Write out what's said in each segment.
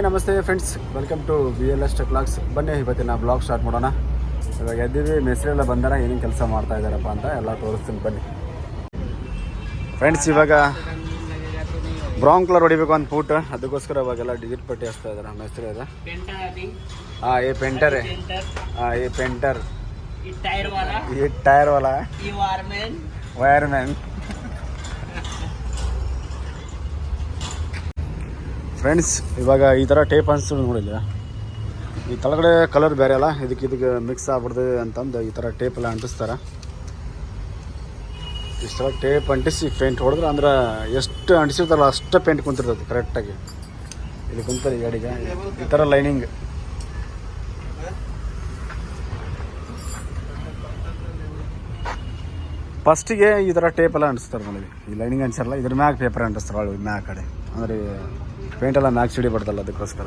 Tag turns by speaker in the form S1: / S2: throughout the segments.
S1: Hi ನಮಸ್ತೆ friends welcome to B L S ಟೆಕ್ಲಾಕ್ಸ್ ಬನ್ನಿ ಇವತ್ತಿನ ಬ್ಲಾಗ್ ಸ್ಟಾರ್ಟ್ ಮಾಡೋಣ. ಇವಾಗ ಎದ್ದಿದ್ವಿ ಮೆಸ್ರೆಲ್ಲ ಬಂದಾರ ಏನೇನು ಕೆಲಸ ಮಾಡ್ತಾ ಇದ್ದಾರಪ್ಪ ಅಂತ ಎಲ್ಲ ತೋರಿಸ್ತೀನಿ ಬನ್ನಿ. ಫ್ರೆಂಡ್ಸ್ ಇವಾಗ ಬ್ರೌನ್ ಕಲರ್ ಹೊಡಿಬೇಕು ಅಂತ ಫೂಟ್ ಅದಕ್ಕೋಸ್ಕರ ಇವಾಗೆಲ್ಲ ಡಿಜಿಟ್ ಪಟ್ಟಿ ಹಾಕ್ತಾ ಇದ್ದಾರೆ ಮೆಸ್ರೆ ಹೆಸರು ಏ. ಪೆಂಟರೇ ಹಾ ಏ ಪೆಂಟರ್ ಈ ಟೈರ್ ವಾಲ? ವೈರ್ಮ್ಯಾನ್ ಫ್ರೆಂಡ್ಸ್, ಇವಾಗ ಈ ಥರ ಟೇಪ್ ಅನ್ಸ್ತು ನೋಡಿಲ್ಲ ಈ ತಳಗಡೆ ಕಲರ್ ಬೇರೆ ಅಲ್ಲ, ಇದಕ್ಕೆ ಇದಕ್ಕೆ ಮಿಕ್ಸ್ ಆಗ್ಬಿಡ್ದು ಅಂತಂದು ಈ ಥರ ಟೇಪ್ ಎಲ್ಲ ಅಂಟಿಸ್ತಾರೆ? ಇಷ್ಟೆಲ್ಲ ಟೇಪ್ ಅಂಟಿಸಿ ಪೇಂಟ್ ಹೊಡೆದ್ರೆ ಅಂದ್ರೆ ಎಷ್ಟು ಅಂಟಿಸಿರ್ತಾರಲ್ಲ ಅಷ್ಟು ಪೇಂಟ್ ಕುಂತಿರ್ತದೆ ಕರೆಕ್ಟಾಗಿ ಇದು ಕುಂತಾರೆ ಈ ಗಾಡಿಗೆ. ಈ ಥರ ಲೈನಿಂಗ್ ಫಸ್ಟಿಗೆ ಈ ಥರ ಟೇಪ್ ಎಲ್ಲ ಅಂಟಿಸ್ತಾರೆ ನೋಡಿ. ಈ ಲೈನಿಂಗ್ ಅಂಟಿಸಲ್ಲ ಇದ್ರ ಮ್ಯಾಗ ಪೇಪರ್ ಅಂಟಿಸ್ತಾರೆ ಮ್ಯಾಗ ಕಡೆ. ಅಂದರೆ ಪೇಂಟ್ ಎಲ್ಲ ಮ್ಯಾಕ್ಸ್ ಹಿಡಿಬಾರ್ದಲ್ಲ ಅದಕ್ಕೋಸ್ಕರ.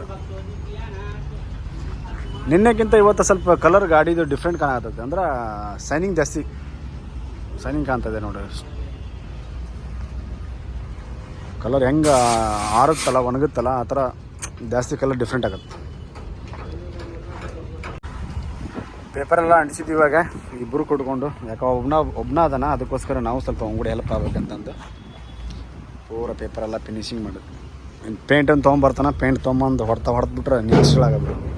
S1: ನಿನ್ನೆಗಿಂತ ಇವತ್ತು ಸ್ವಲ್ಪ ಕಲರ್ ಗಾಡಿದು ಡಿಫ್ರೆಂಟ್ ಕಾಣತೈತೆ ಅಂದ್ರೆ ಸೈನಿಂಗ್ ಜಾಸ್ತಿ. ಸೈನಿಂಗ್ ಕಾಣ್ತದೆ ನೋಡ್ರಿ ಕಲರ್ ಹೆಂಗೆ ಆರುತ್ತಲ್ಲ, ಒಣಗುತ್ತಲ್ಲ, ಆ ಥರ ಜಾಸ್ತಿ ಕಲರ್ ಡಿಫ್ರೆಂಟ್ ಆಗುತ್ತೆ. ಪೇಪರ್ ಎಲ್ಲ ಅಂಟಿಸಿದ್ವಿ ಇವಾಗ. ಇಬ್ಬರು ಕೊಟ್ಕೊಂಡು ಯಾಕೆ ಒಬ್ಬನ ಒಬ್ಬನ ಅದನ್ನ ಅದಕ್ಕೋಸ್ಕರ ನಾವು ಸ್ವಲ್ಪ ಅಂಗಡಿ ಹೆಲ್ಪ್ ಆಗ್ಬೇಕಂತಂದು. ಪೂರ ಪೇಪರ್ ಎಲ್ಲ ಫಿನಿಶಿಂಗ್ ಇನ್ನು ಪೇಂಟನ್ನು ತೊಗೊಂಬರ್ತಾನ ಪೇಂಟ್ ತೊಗೊಂಬಂದು ಹೊಡ್ತಾ ಹೊಡೆದ್ಬಿಟ್ರೆ ನಿಲ್ಸಲಾಗಬೇಕು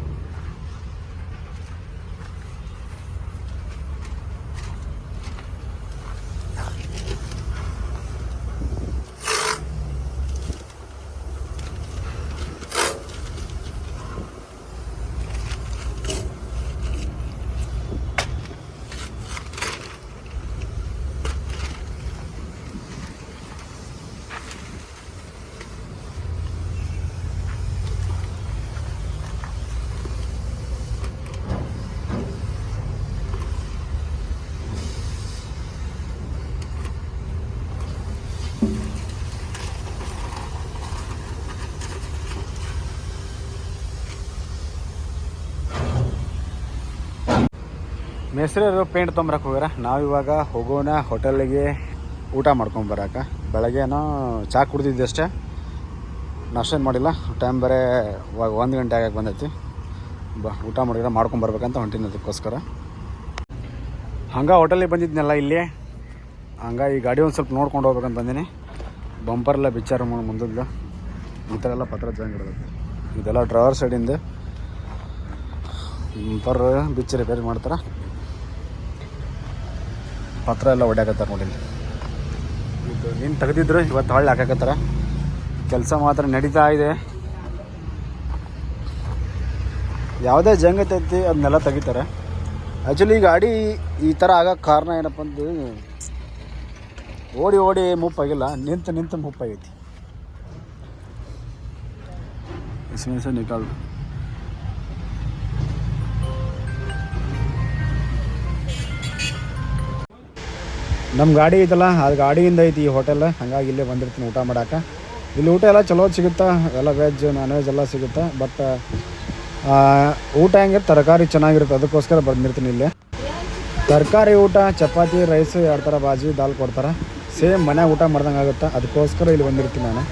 S1: ಮೇಸ್ರರು ಪೇಂಟ್ ತೊಂಬರಕ್ಕೆ ಹೋಗ್ಯಾರ. ನಾವಿವಾಗ ಹೋಗೋಣ ಹೋಟೆಲ್ಗೆ ಊಟ ಮಾಡ್ಕೊಂಡು ಬರಾಕ. ಬೆಳಗ್ಗೆನೋ ಚಾ ಕುಡ್ದಿದ್ದೆ ಅಷ್ಟೇ. ನಾಷ್ಟ ಏನು ಮಾಡಿಲ್ಲ. ಟೈಮ್ ಬರೇ ಇವಾಗ ಒಂದು ಗಂಟೆ ಆಗಕ್ಕೆ ಬಂದೈತಿ. ಬ, ಊಟ ಮಾಡಿದ್ರೆ ಮಾಡ್ಕೊಂಡು ಬರ್ಬೇಕಂತ ಹೊಂಟಿನ ಅದಕ್ಕೋಸ್ಕರ. ಹಂಗೆ ಹೋಟೆಲಿಗೆ ಬಂದಿದ್ನಲ್ಲ ಇಲ್ಲಿ. ಹಂಗೆ ಈ ಗಾಡಿ ಒಂದು ಸ್ವಲ್ಪ ನೋಡ್ಕೊಂಡು ಹೋಗ್ಬೇಕಂತ ಬಂದೀನಿ. ಬಂಪರೆಲ್ಲ ಬಿಚ್ಚಾರ ಮುಂದದ್ದು ಈ ಥರ ಎಲ್ಲ ಪತ್ರ ಜಾಂಗ್ ಇಡಬೇಕು ಇದೆಲ್ಲ ಡ್ರೈವರ್ ಸೈಡಿಂದ. ಬಂಪರ್ ಬಿಚ್ಚಿ ರಿಪೇರಿ ಮಾಡ್ತಾರೆ. ಪತ್ರ ಎಲ್ಲ ಒಡ್ಯಾಕತ್ತಾರ ನೋಡಿ ಇದು ತೆಗೆದಿದ್ರು, ಇವತ್ತು ಹಳ್ಳಿ ಹಾಕಾಕತ್ತಾರ. ಕೆಲಸ ಮಾತ್ರ ನಡೀತಾ ಇದೆ. ಯಾವುದೇ ಜಂಗತೈತಿ ಅದನ್ನೆಲ್ಲ ತೆಗಿತಾರೆ. ಆ್ಯಕ್ಚುಲಿ ಗಾಡಿ ಈ ಥರ ಆಗೋಕ್ಕೆ ಕಾರಣ ಏನಪ್ಪ ಅಂದ್ರೆ ಓಡಿ ಓಡಿ ಮುಪ್ಪಾಗಿಲ್ಲ ನಿಂತು ನಿಂತು ಮುಪ್ಪಾಗೈತಿ ಇಸ್ಮೆನ್ಸು ನಿಕಾಲ್. ನಮ್ಮ ಗಾಡಿ ಐತಲ್ಲ ಅದು ಗಾಡಿಯಿಂದ ಐತಿ ಈ ಹೋಟೆಲ್ ಹಂಗಾಗಿ ಇಲ್ಲೇ ಬಂದಿರ್ತೀನಿ ಊಟ ಮಾಡಕ್ಕೆ ಇಲ್ಲಿ ಊಟ ಎಲ್ಲ ಚಲೋ ಸಿಗುತ್ತಾ? ಎಲ್ಲ ವೆಜ್ ನಾನ್ ವೆಜ್ ಎಲ್ಲ ಸಿಗುತ್ತೆ? ಬಟ್ ಊಟ ಹೆಂಗೆ? ತರಕಾರಿ ಚೆನ್ನಾಗಿರುತ್ತೆ. ಅದಕ್ಕೋಸ್ಕರ ಬಂದಿರ್ತೀನಿ ಇಲ್ಲಿ. ತರಕಾರಿ ಊಟ, ಚಪಾತಿ ರೈಸ್ ಎರಡು ಥರ ಬಾಜಿ, ದಾಲ್ ಕೊಡ್ತಾರೆ. ಸೇಮ್ ಮನೆ ಊಟ ಮಾಡ್ದಂಗೆ ಆಗುತ್ತೆ? ಅದಕ್ಕೋಸ್ಕರ ಇಲ್ಲಿ ಬಂದಿರ್ತೀನಿ ನಾನು.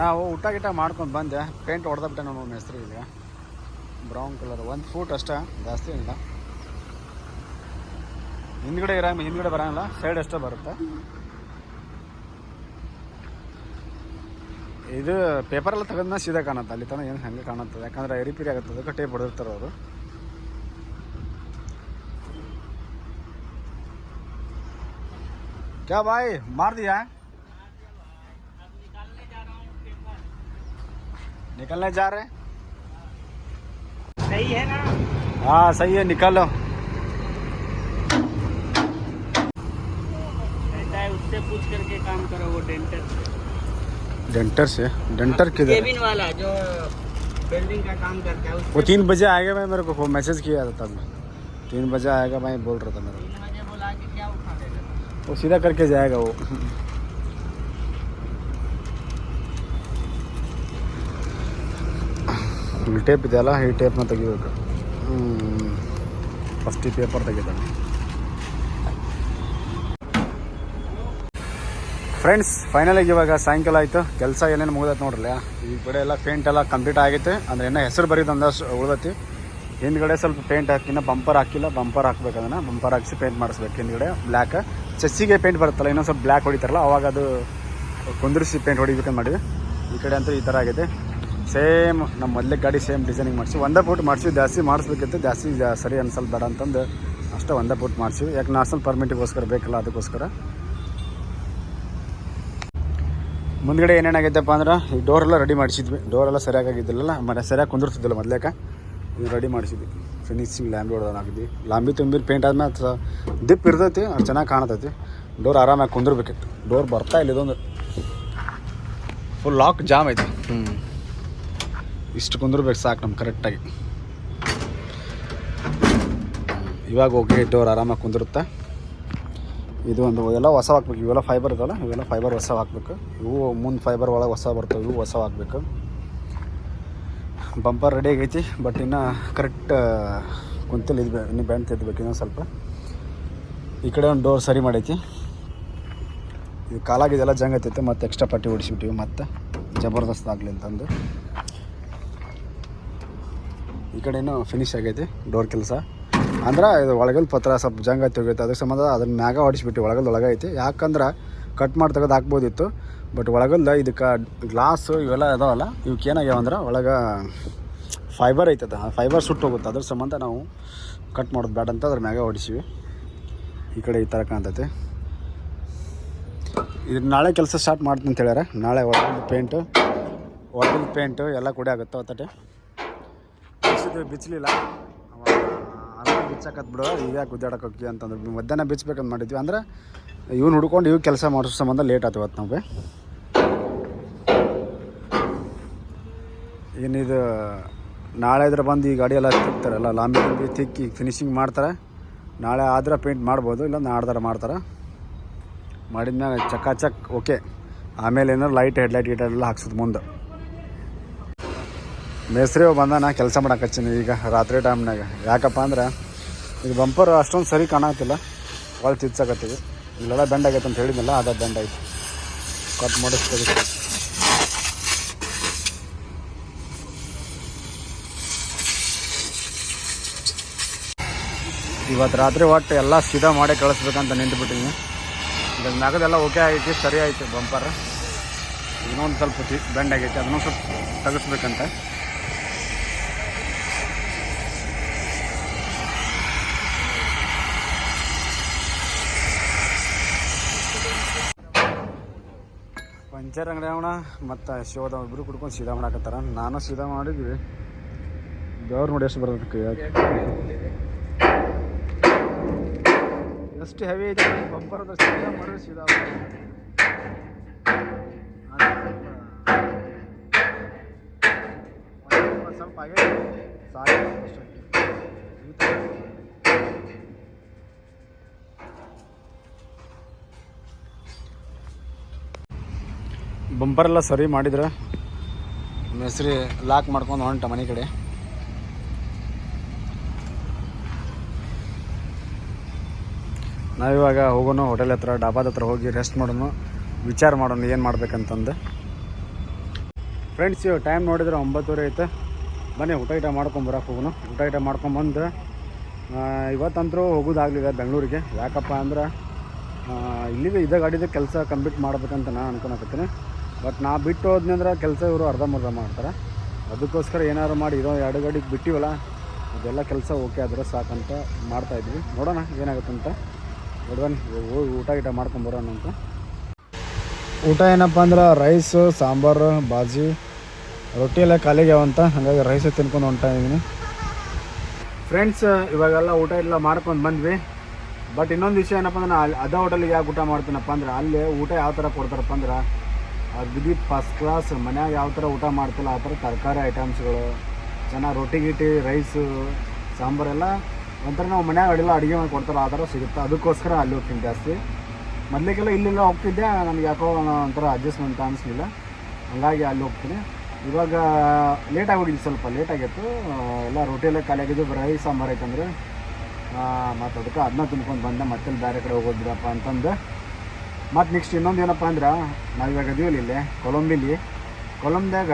S1: ನಾವು ಊಟ ಗಿಟ ಮಾಡ್ಕೊಂಡು ಬಂದೆ. ಪೇಂಟ್ ಹೊಡೆದ್ಬಿಟ್ಟೆ ನಾನು ಹೆಸರು ಇಲ್ಲಿ. ಬ್ರೌನ್ ಕಲರ್ ಒಂದು ಫೂಟ್ ಅಷ್ಟೇ. ಜಾಸ್ತಿ ಇಲ್ಲ. ಹಿಂದ್ಗಡೆ ಇರ ಹಿಂದ್ಗಡೆ ಬರೋಂಗಿಲ್ಲ ಸೈಡ್ ಅಷ್ಟೇ ಬರುತ್ತೆ ಇದು ಪೇಪರ್ ಎಲ್ಲ ತೆಗೆದ್ಮೇಲೆ ಸೀದಾ ಕಾಣುತ್ತೆ ಅಲ್ಲಿ ತನಕ ಏನು ಹಂಗೆ ಕಾಣುತ್ತದೆ ಯಾಕಂದ್ರೆ ರಿಪೇರಿ ಆಗುತ್ತೆ ಅದಕ್ಕೆ ಟೇಪ್ ಹೊಡೆದಿರ್ತಾರೆ ಅವರು क्या भाई मार दिया निकलने जा रहे हैं
S2: सही है ना
S1: हाँ सही है निकालो
S2: डेंटर
S1: डेंटर से डेंटर किधर है?
S2: केबिन वाला जो बिल्डिंग का काम करता है
S1: वो
S2: उससे
S1: तीन बजे आएगा मैं मेरे को मैसेज किया था तब तीन बजे आएगा मैं बोल रहा था मेरे
S2: तीन बजे बोला कि क्या उठा देगा
S1: को वो सीधा करके जाएगा वो ಈ ಟೇಪ್ ಇದೆಯಲ್ಲ ಈ ಟೇಪ್ನ ತೆಗಿಬೇಕು ಫಸ್ಟ್ ಈ ಪೇಪರ್ ತೆಗಿತಾನೆ ಫ್ರೆಂಡ್ಸ್ ಫೈನಲಾಗಿ ಇವಾಗ ಸಾಯಂಕಾಲ ಆಯಿತು. ಕೆಲಸ ಏನೇನು ಮುಗಿದೈತೆ ನೋಡ್ರಲ್ಲ, ಈ ಕಡೆ ಎಲ್ಲ ಪೇಂಟ್ ಎಲ್ಲ ಕಂಪ್ಲೀಟ್ ಆಗೈತೆ ಅಂದ್ರೆ ಇನ್ನೂ ಹೆಸರು ಬರೀದು ಅಂದಷ್ಟು ಉಳ್ದೈತಿ. ಹಿಂದ್ಗಡೆ ಸ್ವಲ್ಪ ಪೇಂಟ್ ಹಾಕಿನ ಬಂಪರ್ ಹಾಕಿಲ್ಲ. ಬಂಪರ್ ಹಾಕ್ಬೇಕು ಅದನ್ನು. ಬಂಪರ್ ಹಾಕಿಸಿ ಪೇಂಟ್ ಮಾಡಿಸ್ಬೇಕು. ಹಿಂದ್ಗಡೆ ಬ್ಲ್ಯಾಕ್ ಚೆಸ್ಸಿಗೆ ಪೇಂಟ್ ಬರುತ್ತಲ್ಲ, ಇನ್ನೊಂದು ಸ್ವಲ್ಪ ಬ್ಲ್ಯಾಕ್ ಹೊಡಿತಾರಲ್ಲ, ಅವಾಗ ಅದು ಕುಂದಿರಿಸಿ ಪೇಂಟ್ ಹೊಡಿಬೇಕಂತ ಮಾಡಿದ್ವಿ. ಈ ಕಡೆ ಅಂತೂ ಈ ಥರ ಆಗೈತೆ ಸೇಮ್ ನಮ್ಮ ಮೊದಲೇ ಗಾಡಿ ಸೇಮ್ ಡಿಸೈನಿಂಗ್ ಮಾಡಿಸಿ. ಒಂದೇ ಫೋಟ್ ಮಾಡಿಸಿ, ಜಾಸ್ತಿ ಮಾಡಿಸ್ಬೇಕಿತ್ತು. ಜಾಸ್ತಿ, ಸರಿ ಅನ್ಸಲ್ ಬೇಡ ಅಂತಂದು ಅಷ್ಟೇ ಒಂದೇ ಫೋಟ್ ಮಾಡಿಸಿ ಯಾಕೆ ನ್ಯಾಷನಲ್ ಪರ್ಮಿಟಿಗೋಸ್ಕರ ಬೇಕಲ್ಲ, ಅದಕ್ಕೋಸ್ಕರ. ಮುಂದ್ಗಡೆ ಏನೇನಾಗೈತಪ್ಪ ಅಂದ್ರೆ ಈ ಡೋರ್ ಎಲ್ಲ ರೆಡಿ ಮಾಡಿಸಿದ್ವಿ. ಡೋರ್ ಸರಿಯಾಗಿ ಸರಿಯಾಗಿದ್ದಿಲ್ಲ ಮನೆ ಸರಿಯಾಗಿ ಕುಂದಿರ್ತಿದ್ದಿಲ್ಲ ಮೊದ್ಲೇಕ. ಇದು ರೆಡಿ ಮಾಡಿಸಿದ್ವಿ. ಫಿನಿಶಿಂಗ್ ಲ್ಯಾಂಬಿ ಹಾಕಿದ್ವಿ ಲಾಂಬಿ ತುಂಬಿರು ಪೇಂಟ್ ಆದ್ಮೇಲೆ ದಿಪ್ ಇರ್ತೈತಿ, ಅದು ಚೆನ್ನಾಗಿ ಕಾಣತೈತಿ. ಡೋರ್ ಆರಾಮಾಗಿ ಕುಂದಿರ್ಬೇಕಿತ್ತು. ಡೋರ್ ಬರ್ತಾ ಇಲ್ಲ ಇದೊಂದು. ಫುಲ್ ಲಾಕ್ ಜಾಮ್ ಐತಿ. ಹ್ಞೂ ಇಷ್ಟು ಕುಂದಿರ್ಬೇಕು ಸಾಕು ನಮ್ಗೆ ಕರೆಕ್ಟಾಗಿ ಇವಾಗ ಹೋಗಿ ಡೋರ್ ಆರಾಮಾಗಿ ಕುಂದಿರುತ್ತೆ? ಇದು ಒಂದು ಎಲ್ಲ ಹೊಸ ಹಾಕ್ಬೇಕು. ಇವೆಲ್ಲ ಫೈಬರ್ ಇದಾವಲ್ಲ ಇವೆಲ್ಲ ಫೈಬರ್ ಹೊಸ ಹಾಕ್ಬೇಕು. ಇವು ಮುಂದೆ ಫೈಬರ್ ಒಳಗೆ ಹೊಸ ಬರ್ತವೆ, ಇವು ಹೊಸ ಹಾಕ್ಬೇಕು. ಬಂಪರ್ ರೆಡಿ ಆಗೈತಿ ಬಟ್ ಇನ್ನು ಕರೆಕ್ಟ್ ಕುಂತಲ್ಲಿ ಇದು ಇನ್ನು ಬ್ಯಾಂಡ್ ತೆಗಿಬೇಕು ಇನ್ನೊಂದು ಸ್ವಲ್ಪ. ಈ ಕಡೆ ಒಂದು ಡೋರ್ ಸರಿ ಮಾಡೈತಿ. ಇದು ಕಾಲಾಗಿದೆಲ್ಲ ಜಂಗ್ ಐತೈತೆ ಮತ್ತು ಎಕ್ಸ್ಟ್ರಾ ಪಟ್ಟಿ ಓಡಿಸಿಬಿಟ್ಟಿವಿ ಮತ್ತು ಜಬರ್ದಸ್ತ್ ಆಗಲಿ ಅಂತಂದು. ಈ ಕಡೆನೂ ಫಿನಿಶ್ ಆಗೈತಿ ಡೋರ್ ಕೆಲಸ. ಅಂದ್ರೆ ಇದು ಒಳಗಿನ ಪತ್ರ ಸ್ವಲ್ಪ ಜಂಗ ತೆಗೆಯುತ್ತೆ ಅದಕ್ಕೆ ಸಂಬಂಧ ಅದನ್ನ ಮ್ಯಾಗ ಹೊಡಿಸ್ಬಿಟ್ಟು ಒಳಗಲ್ ಒಳಗೆ ಐತಿ ಯಾಕಂದ್ರೆ ಕಟ್ ಮಾಡಿ ತೆಗೆದು ಹಾಕ್ಬೋದಿತ್ತು. ಬಟ್ ಒಳಗಲ್ದ ಇದಕ್ಕೆ ಗ್ಲಾಸು ಇವೆಲ್ಲ ಇದಾವಲ್ಲ ಇವಕ್ಕೆ ಏನಾಗ್ಯಾವ ಅಂದ್ರೆ ಒಳಗೆ ಫೈಬರ್ ಐತದ ಫೈಬರ್ ಸುಟ್ಟು ಹೋಗುತ್ತೆ. ಅದ್ರ ಸಂಬಂಧ ನಾವು ಕಟ್ ಮಾಡೋದು ಬೇಡ ಅಂತ ಅದ್ರ ಮ್ಯಾಗ ಹೊಡಿಸಿವಿ. ಈ ಕಡೆ ಈ ಥರ ಕಾಣ್ತೈತೆ. ಇದು ನಾಳೆ ಕೆಲಸ ಸ್ಟಾರ್ಟ್ ಮಾಡ್ತೀನಿ ಅಂತ ಹೇಳ್ಯಾರ. ನಾಳೆ ಒಳಗಿನ ಪೇಂಟು ಒಳಗಿನ ಪೇಂಟು ಎಲ್ಲ ಕೂಡ ಆಗುತ್ತೆ ಒತ್ತಟೆ. ಬಿಸಿಲಿಲ್ಲ. ಬಿಚ್ಚಕತ್ ಬಿಡು, ಈಗ ಗುದ್ದಾಡಕ್ಕೆ ಹೋಗಿ ಅಂತಂದ್ರೆ. ಮಧ್ಯಾಹ್ನ ಬಿಚ್ಚಬೇಕಂತ ಮಾಡಿದ್ವಿ. ಅಂದ್ರೆ ಇವ್ನು ಹುಡ್ಕೊಂಡು ಇವ್ ಕೆಲಸ ಮಾಡೋ ಸಂಬಂಧ ಲೇಟ್ ಆಯ್ತು ಇವತ್ತು ನಮಗೆ. ಏನಿದು ನಾಳೆ ಇದ್ರೆ ಬಂದು ಈ ಗಾಡಿ ಎಲ್ಲ ತಿಕ್ತಾರಲ್ಲ ಲಾಂಬಿ ಲಾಂಬಿ ತಿಕ್ಕಿ ಫಿನಿಶಿಂಗ್ ಮಾಡ್ತಾರೆ. ನಾಳೆ ಆದ್ರೆ ಪೇಂಟ್ ಮಾಡ್ಬೋದು ಇಲ್ಲ ನಾಡ್ದಾರ ಮಾಡ್ತಾರೆ. ಮಾಡಿದ್ಮ್ಯಾಗ ಚಕ್ಕ ಚಕ್ ಓಕೆ ಆಮೇಲೆ ಏನಾರು ಲೈಟ್ ಹೆಡ್ಲೈಟ್ ಗಿಟ್ ಎಲ್ಲ ಹಾಕ್ಸೋದು ಮುಂದೆ. ಮೇಸ್ರಿ ನಾ ಕೆಲಸ ಮಾಡಕ್ಕೆ ಹಚ್ಚೀನಿ ಈಗ, ರಾತ್ರಿ ಟೈಮ್ನಾಗ ಯಾಕಪ್ಪ ಅಂದ್ರೆ ಇದು ಬಂಪರ್ ಅಷ್ಟೊಂದು ಸರಿ ಕಾಣತ್ತಿಲ್ಲ ಭಾಳ ತಿರ್ಸಕತ್ತೀವಿ ಇಲ್ಲೆಲ್ಲ ಬೆಂಡ್ ಆಗೈತೆ ಅಂತ ಹೇಳಿದ್ನಲ್ಲ ಅದ ಬೆಂಡ್ ಐತಿ ಕಟ್ ಮಾಡಿಸ್ತೀವಿ ಇವತ್ತು ರಾತ್ರಿ ಒಟ್ಟು ಎಲ್ಲ ಸೀದಾ ಮಾಡಿ ಕಳಿಸ್ಬೇಕಂತ ನಿಂತುಬಿಟ್ಟಿನಿ ಈಗ ಮ್ಯಾಗದೆಲ್ಲ ಓಕೆ ಆಗೈತಿ ಸರಿ ಆಯಿತು ಬಂಪರ್ ಇನ್ನೊಂದು ಸ್ವಲ್ಪ ಬೆಂಡ್ ಆಗೈತಿ ಅದನ್ನೂ ಸ್ವಲ್ಪ ತೆಗಿಸ್ಬೇಕಂತ. ಪಂಚರ್ ಅಂಗಡಿ ಅವಣ ಮತ್ತು ಶಿವದ ಇಬ್ಬರು ಕುಡ್ಕೊಂಡು ಸೀದಾ ಮಾಡಾಕತ್ತಾರ ನಾನು ಸೀದಾ ಮಾಡಿದ್ವಿ ದೇವ್ರು ನೋಡಿ ಎಷ್ಟು ಬರೋದಕ್ಕೆ ಎಷ್ಟು ಹೆವಿ ಐತೆ ಬಂಪರ್ ಅಂದ್ರೆ ಸೀದಾ ಮಾಡಿದ್ರೆ ಸೀದಾ. ಸ್ವಲ್ಪ ಆಗೈತೆ ಸಾಕು ಅಷ್ಟೇ. ಬಂಪರ್ ಎಲ್ಲ ಸರಿ ಮಾಡಿದ್ರೆ. ಮೆಸ್ರಿ ಲಾಕ್ ಮಾಡ್ಕೊಂಡು ಹೊಂಟ ಮನೆ ಕಡೆ. ನಾವಿವಾಗ ಹೋಗೋಣ ಹೋಟೆಲ್ ಹತ್ರ ಡಾಬಾದ ಹತ್ರ ಹೋಗಿ ರೆಸ್ಟ್ ಮಾಡೋಣ. ವಿಚಾರ ಮಾಡೋಣ ಏನು ಮಾಡ್ಬೇಕಂತಂದು. ಫ್ರೆಂಡ್ಸ್ ಇವಾಗ ಟೈಮ್ ನೋಡಿದ್ರೆ ಒಂಬತ್ತುವರೆ ಐತೆ. ಬನ್ನಿ ಊಟ ಗಿಟ ಮಾಡ್ಕೊಂಬರಕ್ಕೆ ಹೋಗೋಣ. ಊಟ ಗಿಟ ಮಾಡ್ಕೊಂಬಂದು ಇವತ್ತಂತರೂ ಹೋಗೋದಾಗಲಿಲ್ಲ ಬೆಂಗಳೂರಿಗೆ. ಯಾಕಪ್ಪ ಅಂದ್ರೆ ಇಲ್ಲಿಗೆ ಇದೇ ಗಾಡಿದ ಕೆಲಸ ಕಂಪ್ಲೀಟ್ ಮಾಡ್ಬೇಕಂತ ನಾನು ಅನ್ಕೊಳಕತ್ತೀನಿ. ಬಟ್ ನಾ ಬಿಟ್ಟು ಹೋದ್ನಿ ಅಂದ್ರೆ ಕೆಲಸ ಇವರು ಅರ್ಧಂಬರ್ಧ ಮಾಡ್ತಾರೆ. ಅದಕ್ಕೋಸ್ಕರ ಏನಾದ್ರು ಮಾಡಿ, ಇರೋ ಎರಡು ಗಡಿಗೆ ಬಿಟ್ಟಿವಲ್ಲ, ಅದೆಲ್ಲ ಕೆಲಸ ಓಕೆ ಆದರೆ ಸಾಕಂತ ಮಾಡ್ತಾ ಇದ್ವಿ. ನೋಡೋಣ ಏನಾಗುತ್ತಂತ. ಅಂತ ಹೋಗಿ ಊಟ ಗಿಟ ಮಾಡ್ಕೊಂಬರೋಣ ಅಂತ. ಊಟ ಏನಪ್ಪ ಅಂದ್ರೆ ರೈಸು, ಸಾಂಬಾರು, ಬಾಜಿ. ರೊಟ್ಟಿ ಎಲ್ಲ ಖಾಲಿಗ್ಯಾವಂತ ಹಾಗಾಗಿ ರೈಸೇ ತಿನ್ಕೊಂಡು ಹೊಂಟ ಇದ್ದೀನಿ ಫ್ರೆಂಡ್ಸ್ ಇವಾಗೆಲ್ಲ ಊಟ ಎಲ್ಲ ಮಾಡ್ಕೊಂಡು ಬಂದ್ವಿ. ಬಟ್ ಇನ್ನೊಂದು ವಿಷಯ ಏನಪ್ಪ ಅಂದ್ರೆ ಅದ ಹೋಟೆಲಿಗೆ ಯಾಕೆ ಊಟ ಮಾಡ್ತೀನಪ್ಪ ಅಂದ್ರೆ, ಅಲ್ಲಿ ಊಟ ಯಾವ ಥರ ಕೊಡ್ತಾರಪ್ಪ ಅಂದ್ರೆ ಅಗದಿ ಫಸ್ಟ್ ಕ್ಲಾಸ್ ಮನ್ಯಾಗ ಯಾವ ಥರ ಊಟ ಮಾಡ್ತಿಲ್ಲ, ಆ ಥರ ತರಕಾರಿ ಐಟಮ್ಸ್ಗಳು ಚೆನ್ನಾಗಿ ರೊಟ್ಟಿ ಗಿಟ್ಟಿ ರೈಸು ಸಾಂಬಾರೆಲ್ಲ ಒಂಥರ ನಾವು ಮನ್ಯಾಗ ಅಡಿಲ್ಲ ಅಡುಗೆ ಮಾಡಿ ಕೊಡ್ತಾರೆ, ಆ ಥರ ಸಿಗುತ್ತೆ. ಅದಕ್ಕೋಸ್ಕರ ಅಲ್ಲಿ ಹೋಗ್ತೀನಿ ಜಾಸ್ತಿ. ಮೊದಲಿಗೆಲ್ಲ ಇಲ್ಲಿಂದ ಹೋಗ್ತಿದ್ದೆ ನನಗೆ ಯಾಕೋ ಒಂಥರ ಅಡ್ಜಸ್ಟ್ಮೆಂಟ್ ಅನಿಸ್ಲಿಲ್ಲ ಹಂಗಾಗಿ ಅಲ್ಲಿ ಹೋಗ್ತೀನಿ. ಇವಾಗ ಲೇಟ್ ಆಗೋಗಿದ್ದು ಸ್ವಲ್ಪ ಲೇಟ್ ಆಗಿತ್ತು. ಎಲ್ಲ ರೊಟ್ಟಿ ಎಲ್ಲ ಖಾಲಿ ಆಗಿದ್ದು ರೈಸ್ ಸಾಂಬಾರು ಐತಂದ್ರೆ. ಮತ್ತು ಅದಕ್ಕೆ ಅದನ್ನ ತುಂಬ್ಕೊಂಡು ಬಂದೆ ಮತ್ತೆ ಬೇರೆ ಕಡೆ ಹೋಗೋದು ಬಿಡಪ್ಪ ಅಂತಂದು. ಮತ್ತು ನೆಕ್ಸ್ಟ್ ಇನ್ನೊಂದು ಏನಪ್ಪ ಅಂದ್ರೆ, ನಾವು ಇವಾಗ ಅದೀವಲ್ಲ ಇಲ್ಲಿ, ಕೊಲಂಬಿಲಿ. ಕೊಲಂಬ್ದಾಗ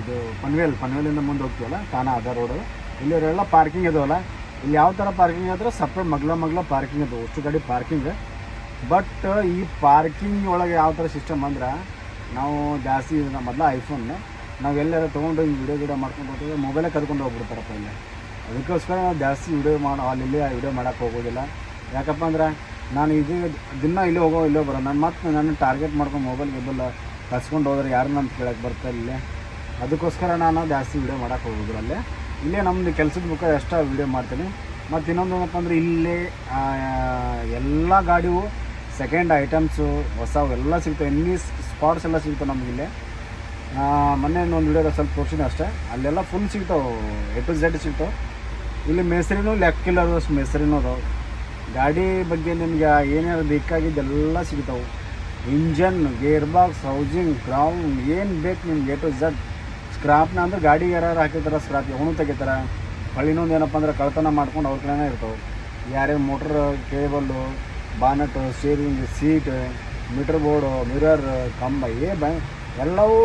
S1: ಇದು ಪನ್ವೇಲ್, ಪನ್ವೇಲಿಂದ ಮುಂದೆ ಹೋಗ್ತೀವಲ್ಲ, ತಾನ ಅದ ರೋಡು ಇಲ್ಲಿವರೆಲ್ಲ ಪಾರ್ಕಿಂಗ್ ಇದಾವಲ್ಲ, ಇಲ್ಲಿ ಯಾವ ಥರ ಪಾರ್ಕಿಂಗ್ ಆದ್ರೆ ಸಪ್ರೇಟ್ ಮಗ್ಲ ಮಗ್ಲ ಪಾರ್ಕಿಂಗ್ ಅದು, ಅಷ್ಟು ಗಾಡಿ ಪಾರ್ಕಿಂಗ್ ಬಟ್ ಈ ಪಾರ್ಕಿಂಗ್ ಒಳಗೆ ಯಾವ ಥರ ಸಿಸ್ಟಮ್ ಅಂದ್ರೆ, ನಾವು ಜಾಸ್ತಿ ನಮ್ಮ ಮೊದಲ ಐಫೋನ್ ನಾವು ಎಲ್ಲಾರ ತೊಗೊಂಡು ವಿಡಿಯೋ ಗಿಡಿಯೋ ಮಾಡ್ಕೊಂಡು ಹೋಗ್ತೀವಿ ಮೊಬೈಲೇ ಕರ್ಕೊಂಡು ಹೋಗ್ಬಿಡ್ತಾರಪ್ಪ ಇಲ್ಲಿ. ಅದಕ್ಕೋಸ್ಕರ ನಾವು ಜಾಸ್ತಿ ವಿಡಿಯೋ ಮಾಡೋ, ಅಲ್ಲಿ ವಿಡಿಯೋ ಮಾಡೋಕ್ಕೆ ಹೋಗೋದಿಲ್ಲ. ಯಾಕಪ್ಪ ಅಂದ್ರೆ ನಾನು ಇದು ದಿನ ಇಲ್ಲೇ ಹೋಗೋ, ಇಲ್ಲೇ ಬರೋ. ನಾನು ಮತ್ತೆ ನನ್ನ ಟಾರ್ಗೆಟ್ ಮಾಡ್ಕೊಂಡು ಮೊಬೈಲ್ ಗಿಬಲ್ ಕಸ್ಕೊಂಡು ಹೋದ್ರೆ ಯಾರು ನಮ್ಮ ಕೇಳೋಕ್ಕೆ ಬರ್ತಾ ಇಲ್ಲೇ? ಅದಕ್ಕೋಸ್ಕರ ನಾನು ಜಾಸ್ತಿ ವಿಡಿಯೋ ಮಾಡೋಕೆ ಹೋಗೋದು ಅಲ್ಲೇ. ಇಲ್ಲೇ ನಮ್ಮದು ಕೆಲಸದ ಮುಖ ಎಷ್ಟ ವಿಡಿಯೋ ಮಾಡ್ತೀನಿ. ಮತ್ತು ಇನ್ನೊಂದು ಏನಪ್ಪ ಅಂದರೆ ಇಲ್ಲೇ ಎಲ್ಲ ಗಾಡಿಯು ಸೆಕೆಂಡ್ ಐಟಮ್ಸು ಹೊಸ ಎಲ್ಲ ಸಿಗ್ತವೆ. ಎನ್ನಿ ಸ್ಪಾಟ್ಸ್ ಎಲ್ಲ ಸಿಗ್ತವೆ ನಮಗಿಲ್ಲೇ ಮೊನ್ನೆ ಒಂದು ವಿಡಿಯೋದ ಸ್ವಲ್ಪ ತೋರಿಸಿದ್ದೆ ಅಷ್ಟೇ. ಅಲ್ಲೆಲ್ಲ ಫುಲ್ ಸಿಗ್ತಾವೆ. ಎ ಟು ಝೆಡ್ ಸಿಗ್ತಾವೆ. ಇಲ್ಲಿ ಮೆಸ್ರಿನೂ ಲೆಕ್ಕಿಲ್ಲದಷ್ಟು ಮೇಸರಿನೂ ಅದಾವೆ. ಗಾಡಿ ಬಗ್ಗೆ ನಿಮಗೆ ಏನೇನು ಬೇಕಾಗಿದ್ದೆಲ್ಲ ಸಿಗ್ತಾವೆ. Engine gear box housing, ground, ಏನು ಬೇಕು ನಿಮ್ಗೆ ಎ ಟು ಝಡ್. ಸ್ಕ್ರಾಪ್ನ ಅಂದ್ರೆ ಗಾಡಿ ಯಾರು ಹಾಕಿರ್ತಾರೆ ಸ್ಕ್ರಾಪ್ ಅವನು ತೆಗಿತಾರೆ. ಹಳ್ಳಿನೊಂದು ಏನಪ್ಪ ಅಂದ್ರೆ ಕಳ್ತನ ಮಾಡ್ಕೊಂಡು ಅವ್ರ ಕಡೆನೇ ಇರ್ತಾವೆ. ಯಾರೇ motor cable bonnet steering seat meter board mirror ಕಂಬ, ಏ ಬ, ಎಲ್ಲವೂ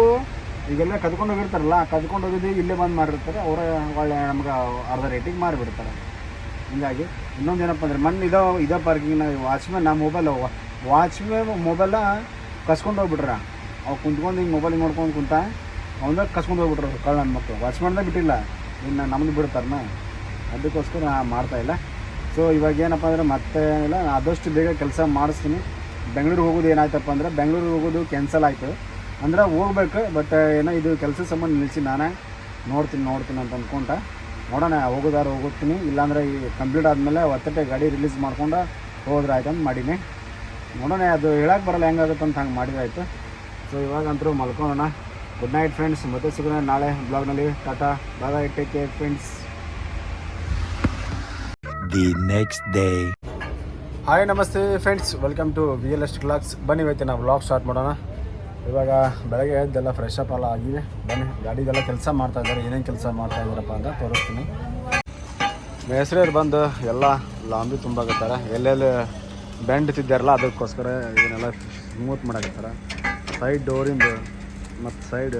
S1: ಈಗೆಲ್ಲ ಕದ್ಕೊಂಡು ಹೋಗಿರ್ತಾರಲ್ಲ, ಕದ್ಕೊಂಡು ಹೋಗಿದ್ದು ಇಲ್ಲೇ ಬಂದು ಮಾಡಿರ್ತಾರೆ, ಅವರ ಒಳ್ಳೆ ನಮ್ಗೆ ಅರ್ಧ ರೇಟಿಗೆ ಮಾರಿಬಿಡ್ತಾರೆ ಹಿಂಗಾಗಿ ಇನ್ನೊಂದು ಏನಪ್ಪ ಅಂದ್ರೆ ಮಣ್ಣು ಇದೋ, ಇದೇ ಪಾರ್ಕಿಂಗ್ನ ವಾಚ್ಮ್ಯಾನ್ ನಾ ಮೊಬೈಲ್ ವಾಚ್ಮ್ಯಾನ್ ಮೊಬೈಲ ಕಸ್ಕೊಂಡು ಹೋಗ್ಬಿಟ್ರ. ಅವು ಕುಂತ್ಕೊಂಡು ಹಿಂಗೆ ಮೊಬೈಲ್ ನೋಡ್ಕೊಂಡು ಕುಂತ ಅವನ ಕಸ್ಕೊಂಡು ಹೋಗ್ಬಿಟ್ರು ಕಳ್ಳ ನನ್ನ ಮಕ್ಕಳು ವಾಚ್ಮ್ಯಾನ್ದಾಗ ಬಿಟ್ಟಿಲ್ಲ. ಇನ್ನು ನಮ್ದು ಬಿಡ್ತಾರನ? ಅದಕ್ಕೋಸ್ಕರ ನಾನು ಮಾಡ್ತಾ ಇಲ್ಲ. ಸೊ ಇವಾಗ ಏನಪ್ಪ ಅಂದ್ರೆ ಮತ್ತೆ ಇಲ್ಲ ಆದಷ್ಟು ಬೇಗ ಕೆಲಸ ಮಾಡಿಸ್ತೀನಿ. ಬೆಂಗಳೂರಿಗೆ ಹೋಗೋದು ಏನಾಯ್ತಪ್ಪ ಅಂದ್ರೆ ಬೆಂಗಳೂರಿಗೆ ಹೋಗೋದು ಕ್ಯಾನ್ಸಲ್ ಆಯಿತು. ಅಂದ್ರೆ ಹೋಗ್ಬೇಕು ಬಟ್ ಏನೋ ಇದು ಕೆಲಸ ಸಂಬಂಧ ನಿಲ್ಲಿಸಿ ನಾನೇ ನೋಡ್ತೀನಿ ನೋಡ್ತೀನಿ ಅಂತ ಅಂದ್ಕೊಂಡ ನೋಡೋಣ ಹೋಗೋದಾರು ಹೋಗುತ್ತೀನಿ ಇಲ್ಲಾಂದ್ರೆ ಈ ಕಂಪ್ಲೀಟ್ ಆದಮೇಲೆ ಒತ್ತಟೆ ಗಾಡಿ ರಿಲೀಸ್ ಮಾಡ್ಕೊಂಡು ಹೋದ್ರೆ ಆಯ್ತು ಅಂತ ಮಾಡೀನಿ. ನೋಡೋಣ ಅದು ಹೇಳಕ್ಕೆ ಬರಲ್ಲ ಹೆಂಗಾಗುತ್ತೆ ಅಂತ ಹಂಗೆ ಮಾಡಿದಾಯಿತು ಸೊ ಇವಾಗಂತರೂ ಮಲ್ಕೊಳ್ಳೋಣ. ಗುಡ್ ನೈಟ್ ಫ್ರೆಂಡ್ಸ್ ಮತ್ತೆ ಸಿಗೋಣ ನಾಳೆ ಬ್ಲಾಗ್ನಲ್ಲಿ tata bye take care friends
S3: the next day
S1: hi ನಮಸ್ತೆ friends welcome to V L ಎಸ್ಟ್ ಕ್ಲಾಕ್ಸ್ ಬನ್ನಿ ಇವತ್ತು ನಾವು ಬ್ಲಾಗ್ ಸ್ಟಾರ್ಟ್ ಮಾಡೋಣ. ಇವಾಗ ಬೆಳಗ್ಗೆ ಎದ್ದೆಲ್ಲ ಫ್ರೆಶ್ ಅಪ್ ಎಲ್ಲ ಆಗಿದೆ. ಬನ್ನಿ ಗಾಡಿಗೆಲ್ಲ ಕೆಲಸ ಮಾಡ್ತಾ ಇದ್ದಾರೆ. ಏನೇನು ಕೆಲಸ ಮಾಡ್ತಾ ಇದ್ದಾರಪ್ಪ ಅಂತ ತೋರಿಸ್ತೀನಿ. ಮೇಸ್ರಿಯರು ಬಂದು ಎಲ್ಲ ಲಾಂಬಿ ತುಂಬಾಕತ್ತಾರೆ ಎಲ್ಲೆಲ್ಲಿ ಬೆಂಡ್ ತಿದ್ದಾರಲ್ಲ ಅದಕ್ಕೋಸ್ಕರ ಇದನ್ನೆಲ್ಲ ಸ್ಮೂತ್ ಮಾಡಾಕತ್ತಾರೆ. ಸೈಡ್ ಡೋರಿಂದು ಮತ್ತು ಸೈಡ್